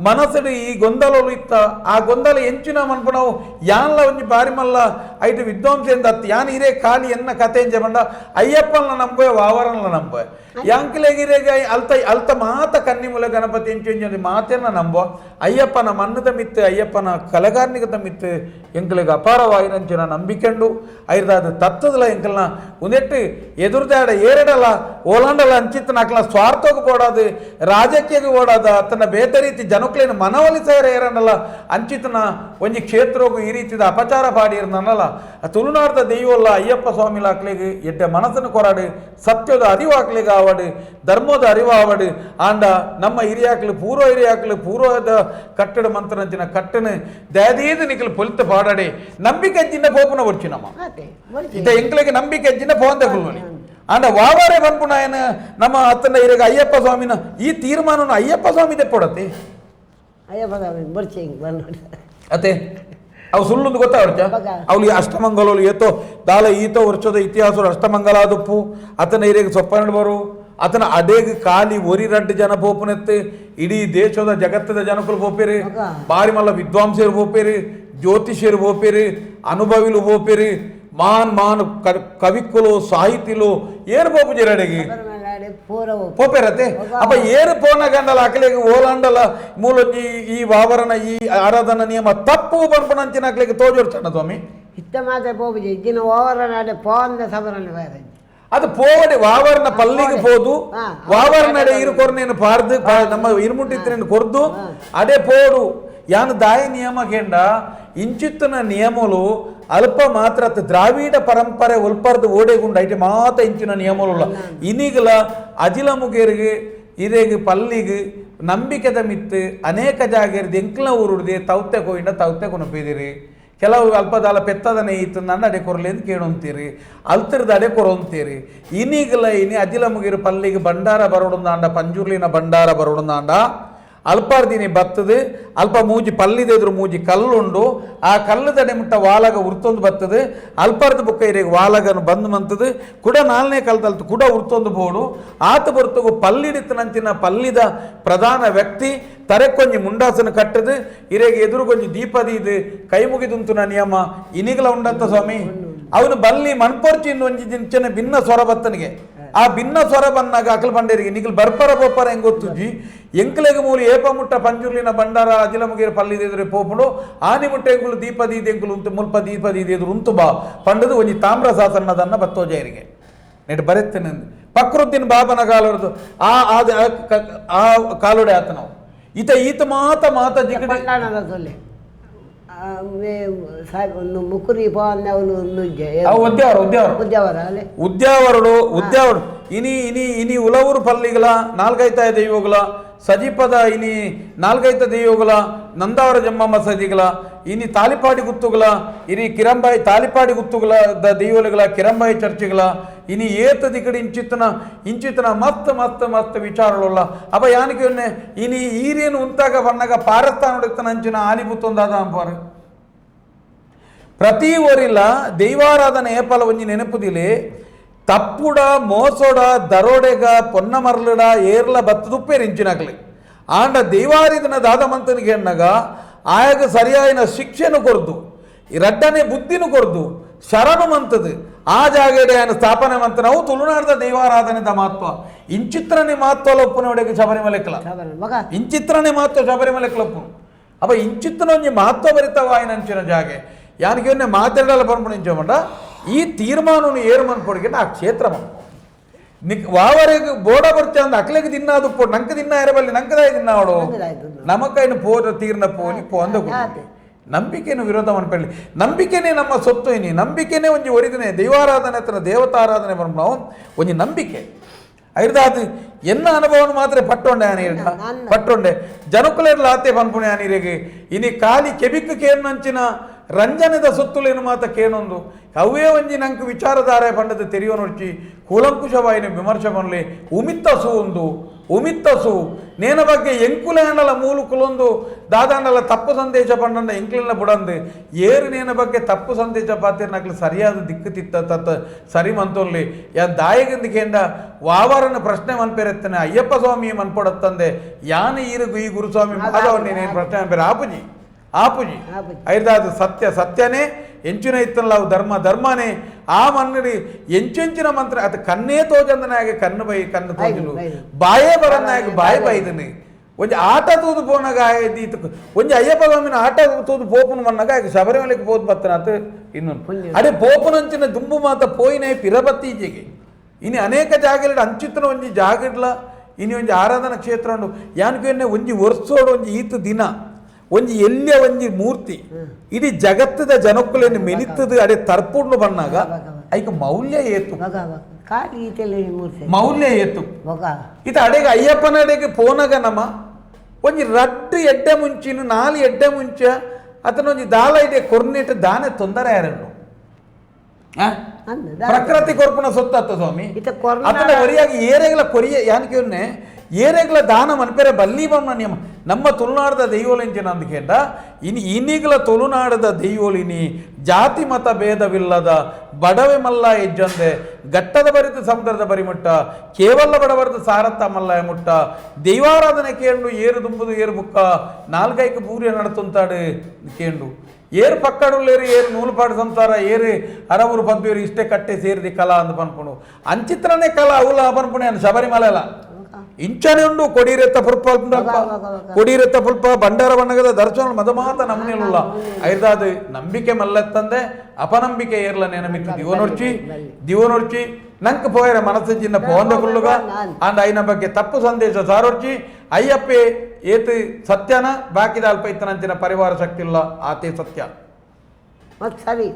ಮನಸ್ಸಡಿ ಈ ಗೊಂದಲಲು ಇತ್ತ. ಆ ಗೊಂದಲ ಎಂಚಿನ ಮನ್ಪುಣವು ಯಾನ್ಲ ಒಂಜಿ ಬಾರಿ ಮಲ್ಲ ಐಟು ವಿದ್ವಾಂಸದಿಂದ ಎಂದತ್ತು ಯಾನ್ ಇರೇ ಖಾಲಿ ಎನ್ನ ಕತೆ ಎಂಜ ಬಂಡ ಅಯ್ಯಪ್ಪನ ನಂಬೆ ವಾವರನ್ಲ ನಂಬೋಯ ಯಾಂಕಿಲೆಗಿರೆಗೆ ಅಲ್ತ ಅಲ್ತ ಮಾತ ಕನ್ನಿಮೂಲ ಗಣಪತಿ ಎಂಚು ಮಾತೆನ್ನ ನಂಬೋ ಅಯ್ಯಪ್ಪನ ಮನ್ನದ ಮಿತ್ತು ಅಯ್ಯಪ್ಪನ ಕಲಗಾರ್ನಿಗದ ಮಿತ್ತು ಎಂಕಲಿಗೆ ಅಪಾರವಾಗಿರಂಚಿನ ನಂಬಿಕೆಂಡು ಐರ್ದಾದ ತತ್ತದಲ ಎಂಕಲ್ನ ಉಂದೆಟ್ಟು ಎದುರುದಾಡ ಏರಡಲ ಓಲಾಂಡಲ ಅಂಚಿತ್ತನ ಅಕ್ಲ ಸ್ವಾರ್ಥಕ್ಕೆ ಓಡಾದು ರಾಜಕೀಯಕ್ಕೆ ಓಡಾದ ಅತನ ಬೇತೆ ರೀತಿ ಜನಕ್ಲೇನು ಮನವೊಲಿಸೇರ ಏರನಲ್ಲ ಅಂಚಿತನ ಒಂಜಿ ಕ್ಷೇತ್ರಗೂ ಈ ರೀತಿದ ಅಪಚಾರ ಪಾಡಿರ್ನಲ್ಲ ತುಳುನಾಡದ ದೈವಲ್ಲ ಅಯ್ಯಪ್ಪ ಸ್ವಾಮಿಲ ಹಾಕ್ಲಿಗೆ ಎಡ್ಡೆ ಮನಸ್ಸನ್ನು ಕೊರಾಡು ಸತ್ಯದ ಅರಿವು ಹಾಕ್ಲಿಗೆ ಆವಡು ಧರ್ಮದ ಅರಿವು ಆವಡು ಆಂಡ ನಮ್ಮ ಹಿರಿಯಾಕ್ಲು ಪೂರ್ವ ಹಿರಿಯಾಕ್ಲು ಪೂರ್ವದ ಕಟ್ಟಡ ಮಂತ್ರಂಚಿನ ಕಟ್ಟನ ದಯದೀದ ನಿಖಲು ಪೊಲಿತ ಪಾಡಾಡೆ ನಂಬಿಕೆ ಅಜ್ಜಿನ ಪೋಪುನ ಒಡ್ಚಿನಮ್ಮ ಅದೇ ಬರ್ತೀವಿ. ಇತ ಎಂಕ್ಲೆಗೆ ನಂಬಿಕೆ ಅಜ್ಜಿನ ಪೋಂದ ಕುಲ್ವನಿ ಆಂಡ ವಾವಾರೆ ಬಂಪುನಾಯನ ನಮ್ಮ ಅತ್ತನ ಇರಗ ಅಯ್ಯಪ್ಪ ಸ್ವಾಮಿನ ಈ ತೀರ್ಮಾನನ ಅಯ್ಯಪ್ಪ ಸ್ವಾಮಿ ತೆಪ್ಪೊಡತ್ತೆ ಅಯ್ಯಪ್ಪ ಸ್ವಾಮಿ ಬರ್ಚಿ ಹಿಂಗೆ ಬಂದು ಅತ್ತೆ ಅವು ಸುಳ್ಳು ಗೊತ್ತಾ ಬಗ. ಅವ್ಲಿ ಏತೋ ದಾಲ ಈತೋ ವರ್ಷದ ಇತಿಹಾಸ ಅಷ್ಟಮಂಗಲ ಆತನ ಅತನ ಹಿರಿಯ ಸೊಪ್ಪನ ಬರು. ಅತನ ಅಡೇಗ್ ಖಾಲಿ ಒರಿ ರಡ್ಡು ಜನ ಪೋಪುನೆತ್ತು ಇಡೀ ದೇಶದ ಜಗತ್ತದ ಜನಕುಲು ಪೋಪೇರಿ ಬಾರಿ ಮಲ್ಲ ವಿದ್ವಾಂಸರು ಪೋಪೇರಿ ಜ್ಯೋತಿಷ್ಯರು ಪೋಪೇರಿ ಅನುಭವಿಲು ಪೋಪೇರಿ ಮಾನ್ ಮಾನ್ ಕ- ಕವಿಕ್ಕುಲು ಸಾಹಿತಿಲು ಏನು ಪೋಪು ಜರಡೆಗೆ ಪೂರ ಹೋಗ್ತು. ಪೋಪೇರತೆ ಅಪ್ಪ ಏರು ಪೋನ ಗಂಡಲ ಅಕಲಿಗೆ ಓಲಾಂಡಲ ಮೂಲ ಈ ವಾವರನ ಈ ಆರಾಧನ ನಿಯಮ ತಪ್ಪು ಬಂಪನಂಚಿನ ಅಕಲಿಗೆ ತೋಜೋರ್ಚಣ್ಣ ಸ್ವಾಮಿ. ಇತ್ತ ಮಾತ್ರ ಪೋಪುಜಿ ಇದ್ದಿನ ಓವರ ನಾಡೆ ಪೋಂದ ಸಬರಲ್ಲಿ ಬೇರೆ ಅದು ಪೋವಡೆ ವಾವರನ ಪಲ್ಲಿಗೆ ಪೋದು. ಹಾ. ವಾವರನಡೆ ಇರು ಕೊರ್ನೇನು ಪಾರ್ದು ನಮ್ಮ ಇರುಮುಟ್ಟಿತ್ತಿನ ಕೊರ್ದು ದಾಯ ನಿಯಮ ಕೆಂಡ ಇಂಚಿತ್ತನ ನಿಯಮಲು ಅಲ್ಪ ಮಾತ್ರ ದ್ರಾವಿಡ ಪರಂಪರೆ ಒಲ್ಪರ್ದು ಓಡೆಗುಂಡ ಐಟೆ ಮಾತ ಇಂಚಿನ ನಿಯಮಲು ಇನಿಗಲ ಅಜಿಲ ಇರೆಗೆ ಪಲ್ಲಿಗೆ, ನಂಬಿಕೆದ ಮಿತ್ತು ಅನೇಕ ಜಾಗೇರಿದ ಎಂಕ್ಲ ಊರುಡ್ದೆ ತೌತೆ ಕೊಯ್ಂಡ ತೌತೆ ಕೊನಪಿದಿರಿ ಕೆಲವು ಅಲ್ಪದಾಲ ಪೆತ್ತದನೆ ಇತ್ತು, ನನ್ನ ಅಡೆ ಕೊರಲಿ ಅಂತ ಕೇಳೊಂತೀರಿ. ಅಲ್ತಿರ್ದ ಅಡೆ ಕೊರೊಂತೀರಿ. ಇನಿಗಲ ಇನಿ ಅಜಿಲ ಪಲ್ಲಿಗೆ ಬಂಡಾರ ಬರೋಡುಂದಾಂಡ, ಪಂಜುರ್ಲಿನ ಬಂಡಾರ ಬರೋಡುಂದಾಂಡ. ಅಲ್ಪಾರ್ದಿನಿ ಬತ್ತದೆ, ಅಲ್ಪ ಮೂಜಿ ಪಲ್ಲಿದೆದ್ರು ಮೂಜಿ ಕಲ್ಲುಂಡು, ಆ ಕಲ್ಲುದಡೆ ಮುಟ್ಟ ವಾಲಗ ಉರ್ತೊಂದು ಬತ್ತದೆ, ಅಲ್ಪಾರ್ದ ಬುಕ್ಕ ಇರಿಗೆ ವಾಲಾಗನು ಬಂದು ಮಂತದು, ಕೂಡ ನಾಲ್ನೇ ಕಾಲದಲ್ಲಿ ಕೂಡ ಉರ್ತೊಂದು ಬೋಡು, ಆತ ಬರ್ತಗು ಪಲ್ಲಿಡಿತನಂತಿನ ಪಲ್ಲಿದ ಪ್ರಧಾನ ವ್ಯಕ್ತಿ ತರೆ ಕೊಂಚ ಮುಂಡಾಸನ ಕಟ್ಟದು, ಇರೆಗೆ ದೀಪದಿ ದೀಪದೀದು, ಕೈ ಮುಗಿದುಂತುನ ನಿಯಮ, ಇನಿಗಲ ಉಂಡಂತ ಸ್ವಾಮಿ. ಅವನು ಬಲ್ಲಿ ಮಣ್ಪೊರ್ಚಿ ಒಂಜಿ ದಿನ ಭಿನ್ನ ಸ್ವರ ಬತ್ತನಿಗೆ. ಆ ಭಿನ್ನ ಸ್ವರ ಅಕಲ್ ಬಂಡೇರಿಗೆ ನಿಖಲ್ ಬರ್ಪರ ಬೊಪ್ಪರ ಹೆಂಗ್ ಗೊತ್ತುಜಿ ಎಂಕ್ಲೆಗೆ ಮೂಲಿ ಏಪ ಮುಟ್ಟ ಪಂಜುರ್ಲಿನ ಬಂಡಾರ ಅಜಿಲ ಮುಗಿರ ಪಲ್ಲಿದೆದುರೆ ಪೋಪುಡು, ಆನಿ ಮುಟ್ಟ ದೀಪ ಎಂಕುಲು ಉಂತು ಮುಲ್ಪ ದೀಪದೀದೆ ಎದುರು ಉಂತು ಬಾ. ಪಂಡದು ಒಂಜಿ ತಾಮ್ರ ಸಾಸನ್ನದನ್ನ ಬತ್ತೋಜಾರಿಗೆ ನೆಟ್ ಬರೆತ್ತೇನೆ ಪಕ್ರುದ್ದೀನ್ ಬಾಬನ ಕಾಲರದು ಆ ಆ ಕಾಲುಡೆ ಆತನವು ಈತ ಈತ ಮಾತ ಮಾತ ಜಿಗಡಿ ಮುಕುರಿ ಉದ್ಯಾವರ ಉದ್ಯಾವರ. ಉದ್ಯಾವರ ಅಲ್ಲಿ. ಉದ್ಯಾವರುಡು ಉದ್ಯಾವರು. ಇನಿ ಇನಿ ಇನಿ ಉಲವರು ಪಲ್ಲಿಗಳ ನಾಲ್ಕೈತಾಯ ದೈವಗಳ ಸಜೀಪದ ಇನಿ ನಾಲ್ಕೈತ ದೈವಗಳ ನಂದಾವರ ಜಮ್ಮಮ್ಮ ಸದಿಗಳ, ಇನಿ ತಾಲಿಪಾಡಿ ಗುತ್ತುಗಳ ಇನಿ ಕಿರಂಬಾಯಿ ತಾಲಿಪಾಡಿ ಗುತ್ತುಗಳ ದ ದೈವಗಳ ಕಿರಂಬಾಯಿ ಚರ್ಚೆಗಳ, ಇನಿ ಏತ ದಿಕ್ಕಡಿ ಇಂಚಿತ್ತನ ಇಂಚಿತ್ತನ ಮಸ್ತ್ ಮಸ್ತ್ ಮಸ್ತ್ ವಿಚಾರಳುಲ್ಲ ಅಪ್ಪ ಯಾನಕ್ಕೆ ಇನಿ ಈರೇನು ಉಂತಾಗ ಬಣ್ಣಗ ಪಾರಸ್ತಾನ ಅಂಚಿನ ಆಲಿಬುತ್ತೊಂದಾದ ಅಂಪಾರು ಪ್ರತಿ ಊರಿಲ್ಲ ದೈವಾರಾಧನೆ ಏಪಲ ಒಂಜಿ ನೆನಪುದಿಲೆ ತಪ್ಪುಡ ಮೋಸೊಡ ದರೋಡೆಗ ಪೊನ್ನಮರಲಡ ಏರ್ಲ ಬತ್ತದು ಪೇರಿಂಚಿನಾಗಲಿ ಆಂಡ ದೈವಾರಿದನ ದಾದಮಂತನಿಗೆ ಹೆಣ್ಣಾಗ ಆಯಾಗ ಸರಿಯಾಯಿನ ಶಿಕ್ಷೆನು ಕೊರದು ರಡ್ಡನೆ ಬುದ್ಧಿನು ಕೊರದು ಶರಣು ಮಂತದು ಆ ಜಾಗಡೆ ಆಯನ ಸ್ಥಾಪನೆ ಮಂತ ನಾವು ತುಳುನಾಡದ ದೈವಾರಾಧನೆದ ಮಹತ್ವ ಇಂಚಿತ್ರನೆ ಮಹತ್ವ ಒಪ್ಪುನ ಒಡೆಗೆ ಶಬರಿಮಲೆಕ್ಕಲ ಇಂಚಿತ್ರನೆ ಮಹತ್ವ ಶಬರಿಮಲೆಕ್ಕಲಪ್ಪು ಅಪ್ಪ ಇಂಚಿತ್ರ ಮಹತ್ವ ಭರಿತವಾಯಿನ ಅಂಚಿನ ಜಾಗೆ ಯಾನಿಗೆ ಮಾತಾಡಲ್ಲ ಬರ್ಪಣಿಂಚಮಂಡ ಈ ತೀರ್ಮಾನವನ್ನು ಏರು ಮನ್ಪೊಡಿಗೆ ಆ ಕ್ಷೇತ್ರ. ನಿಕ್ ವಾವರೆಗೆ ಬೋಡ ಬರ್ತೆ ಅಂದ ಅಕ್ಲೆಗೆ ದಿನ್ನಾದು ಪೋ ನಂಕ ದಿನ ಇರಬಲ್ಲಿ ನಂಕದಾಯ ದಿನ ಅವಳು. ನಮಕೈನು ಪೋರ ತೀರ್ನ ಪೋಲಿ ಪೋ ಅಂದ? ನಂಬಿಕೆಯನ್ನು ವಿರೋಧ ಮನ್ಪಳ್ಳಿ ನಂಬಿಕೆನೇ ನಮ್ಮ ಸೊತ್ತು ಇನಿ. ನಂಬಿಕೆನೇ ಒಂಜಿ ಒರಿದನೆ. ದೈವಾರಾಧನೆ ಹತ್ರ ದೇವತಾರಾಧನೆ ನಾವು ಒಂಜಿ ನಂಬಿಕೆ. ಐರ್ದಾದು ಎನ್ನ ಅನುಭವನ ಮಾತ್ರ ಪಟ್ಟೊಂಡೆ ಆನೆ ಇರ್ದ ನನ್ನ- ಪಟ್ಟೊಂಡೆ. ಜನಕುಲೇರ್ಲ ಆತೆ ಪನ್ಪುಣೆ ಆನೀರಿಗೆ ಇನಿ ಕಾಲಿ ಕೆಬಿಕ್ ಕೇರ್ನಂಚಿನ ರಂಜನದ ಸುತ್ತುಲೇನು ಮಾತ ಕೇನೊಂದು? ಅವೇ ಒಂಜಿ ನಂಗೆ ವಿಚಾರಧಾರೆ ಪಂಡದ ತೆರಿಯೋ ನೋಡ್ಚಿ ಕೂಲಂಕುಷವಾಯಿನ ವಿಮರ್ಶೆ ಪನ್ಲೆ ಉಮಿತ್ತ ಒಂದು ಉಮಿತ್ತಸು. ನೇನ ಬಗ್ಗೆ ಎಂಕುಲೇನಲ ಮೂಲುಕುಲೊಂದು ದಾದಾಂಡಲ ತಪ್ಪು ಸಂದೇಶ ಪಂಡಂದ ಎಂಕ್ಲಿನ ಬುಡಂದು. ಏರು ನೇನ ಬಗ್ಗೆ ತಪ್ಪು ಸಂದೇಶ ಪಾತಿರ್ ನಕ್ಲು ಸರಿಯಾದ ದಿಕ್ಕು ತಿತ್ತ ತತ್ತ ಸರಿ ಮಂತೊಲ್ಲಿ ಯಾ ದಾಯಗಂದಿಕೆಂಡ ವಾವರನ ಪ್ರಶ್ನೆ ಮನ್ಪೇರೆತ್ತನೆ. ಅಯ್ಯಪ್ಪ ಸ್ವಾಮಿ ಮನ್ಪೊಡತ್ತಂದೆ. ಯಾನ ಈರುಗು ಈ ಗುರುಸ್ವಾಮಿ ಮಾಧವನ್ನೇ ನೇನು ಪ್ರಶ್ನೆ ಮನ್ಪೇರೆ? ಆಪುಜಿ. ಆಪುಜಿ. ಐದಾದು ಸತ್ಯ ಸತ್ಯನೇ ಎಂಚಿನ ಇತ್ತಲ್ಲ ಅವು ಧರ್ಮ ಧರ್ಮನೇ. ಆ ಮನ್ನಡಿ ಎಂಚೆಂಚಿನ ಮಂತ್ರ ಅದು ಕನ್ನೇ ತೋಜಂದನಾಗೆ ಕಣ್ಣು ಬೈ ಕಣ್ಣು ತೋಜಲು. ಬೈದು. ಬಾಯೇ ಬರನ್ನಾಗಿ ಬಾಯಿ ಬೈದನೆ. ಒಂಜಿ ಆಟ ತೂದು ಪೋನಾಗ ಆಯ್ತು ಒಂಜಿ ಅಯ್ಯಪ್ಪ ಸ್ವಾಮಿನ ಆಟ ತೂದು ಪೋಪನ ಮನ್ನಾಗ ಆಗ ಶಬರಿಮಲೆಗೆ ಪೋದು ಬತ್ತನಾತ್ ಇನ್ನೊಂದು. ಅದೇ ಅಡೆ ಪೋಪುನಂಚಿನ ದುಂಬು ಮಾತ ಪೋಯಿನೇ ಪಿರಬತ್ತೀಜೆಗೆ ಇನ್ನು ಅನೇಕ ಜಾಗಗಳು ಅಂಚಿತ್ತನ ಒಂಜಿ ಜಾಗಡ್ಲ ಇನ್ನು ಒಂಜಿ ಆರಾಧನಾ ಕ್ಷೇತ್ರ ಉಂಡು. ಯಾನಕ್ಕೆ ಒಂಜಿ ವರ್ಸೋಡು ಒಂಜಿ ಈತ ದಿನ. ಒಂಜಿ ಎಲ್ಲಿಯ ಒಂಜಿ ಮೂರ್ತಿ. ಇಡೀ ಜಗತ್ತದ ಜನಕ್ಕುಲೇನು ಮೆಲಿತದ ಅಡೆ ತರ್ಪುಂಡು ಬಣ್ಣಾಗ ಐಕ ಮೌಲ್ಯ ಏತು. ಬಗ ಬಗ ಕಾಲಿ ಈತೆಲ್ಲ ಮೂರ್ತಿ. ಮೌಲ್ಯ ಏತು. ಬಗ ಇತ ಅಡೆಗೆ ಅಯ್ಯಪ್ಪನ ಅಡೆಗೆ ಪೋನಾಗ ನಮ. ಒಂಜಿ ರಡ್ಡು ಎಡ್ಡೆ ಮುಂಚಿನ ನಾಲ್ ಎಡ್ಡೆ ಮುಂಚ ಅತನ ಒಂಜಿ ದಾಲ ಇಡೆ ಕೊರ್ನೆಟ್ ದಾನೆ ತೊಂದರೆ ಯಾರನ್ನು? ಆ? ಅಂದ ದಾದ. ಪ್ರಕೃತಿ ಕೊರ್ಪುನ ಸೊತ್ತಾತ ಸ್ವಾಮಿ. ಇತ ಕೊರ್ನ ಅತನ ಒರಿಯಾಗಿ ಏರೆಗಳ ಕೊರಿಯ ಯಾನಕ್ಕೆ ದಾನ ಮನ್ಪೆರೆ ಬಲ್ಲಿ ಬಮ್ಮ ನಿಯಮ. ನಮ್ಮ ತುಳುನಾಡದ ದೈವೋಲಿಂಚಿನ ಅಂದ್ಕೇಂಡ ಇನಿ ಇನಿಗಳ ತುಳುನಾಡದ ದೈವೋಲಿನಿ, ಜಾತಿ ಮತ ಭೇದವಿಲ್ಲದ ಬಡವೆ ಮಲ್ಲ ಹೆಜ್ಜಂದೆ ಗಟ್ಟದ ಬರಿದ ಸಮುದ್ರದ ಬರಿಮುಟ್ಟ, ಕೇವಲ ಬಡವರದ ಸಾರತ್ತ ಮಲ್ಲ ಮುಟ್ಟ ದೈವಾರಾಧನೆ ಕೇಂಡು, ಏರು ದುಂಬುದು, ಏರು ಬುಕ್ಕ ನಾಲ್ಕೈಕ ಪೂರ್ಯ ನಡತುಂತಾಡು ಕೇಂಡು. ಏರು ಪಕ್ಕಡುಲ್ಲೇರು, ಏರು ನೂಲುಪಾಡು ಸಂಸಾರ, ಏರು ಅರವರು ಪದ್ವೇರು ಇಷ್ಟೇ ಕಟ್ಟೆ ಸೇರಿದಿ ಕಲಾ ಅಂತ ಪನ್ಪುಣು ಅಂಚಿತ್ರನೇ ಕಲಾ, ಅವಲ ಪನ್ಪುಣೆ ಶಬರಿಮಲೆಲ. ಇಂಚನೆ ಉಂಡು ಕೊಡಿರೆತ್ತ ಪುಲ್ಪ ಕೊಡಿರೆತ್ತ ಪುಲ್ಪ ಬಂಡಾರ ಬಣ್ಣಗದ ದರ್ಶನ ಮದಮಾತ ನಮ್ಮನೆಲ್ಲ ಐದಾದ ನಂಬಿಕೆ ಮಲ್ಲತ್ತಂದೆ ಅಪನಂಬಿಕೆ ಏರ್ಲ ನೆನಮಿತ್ತು ದಿವನೊರ್ಚಿ ದಿವನೊರ್ಚಿ ನಂಕ್ ಪೋಯರ ಮನಸ್ಸಿನ ಪೋಂದ ಕುಳ್ಳುಗ. ಅಂದ ಐನ ಬಗ್ಗೆ ತಪ್ಪು ಸಂದೇಶ. ಸಾರೊರ್ಚಿ ಅಯ್ಯಪ್ಪೆ ಏತು ಸತ್ಯನ ಬಾಕಿದ ಅಲ್ಪ ಇತ್ತನಂಚಿನ ಪರಿವಾರ ಶಕ್ತಿ ಇಲ್ಲ ಆತೆ ಸತ್ಯ. ಮತ್ತೆ ಸರಿ.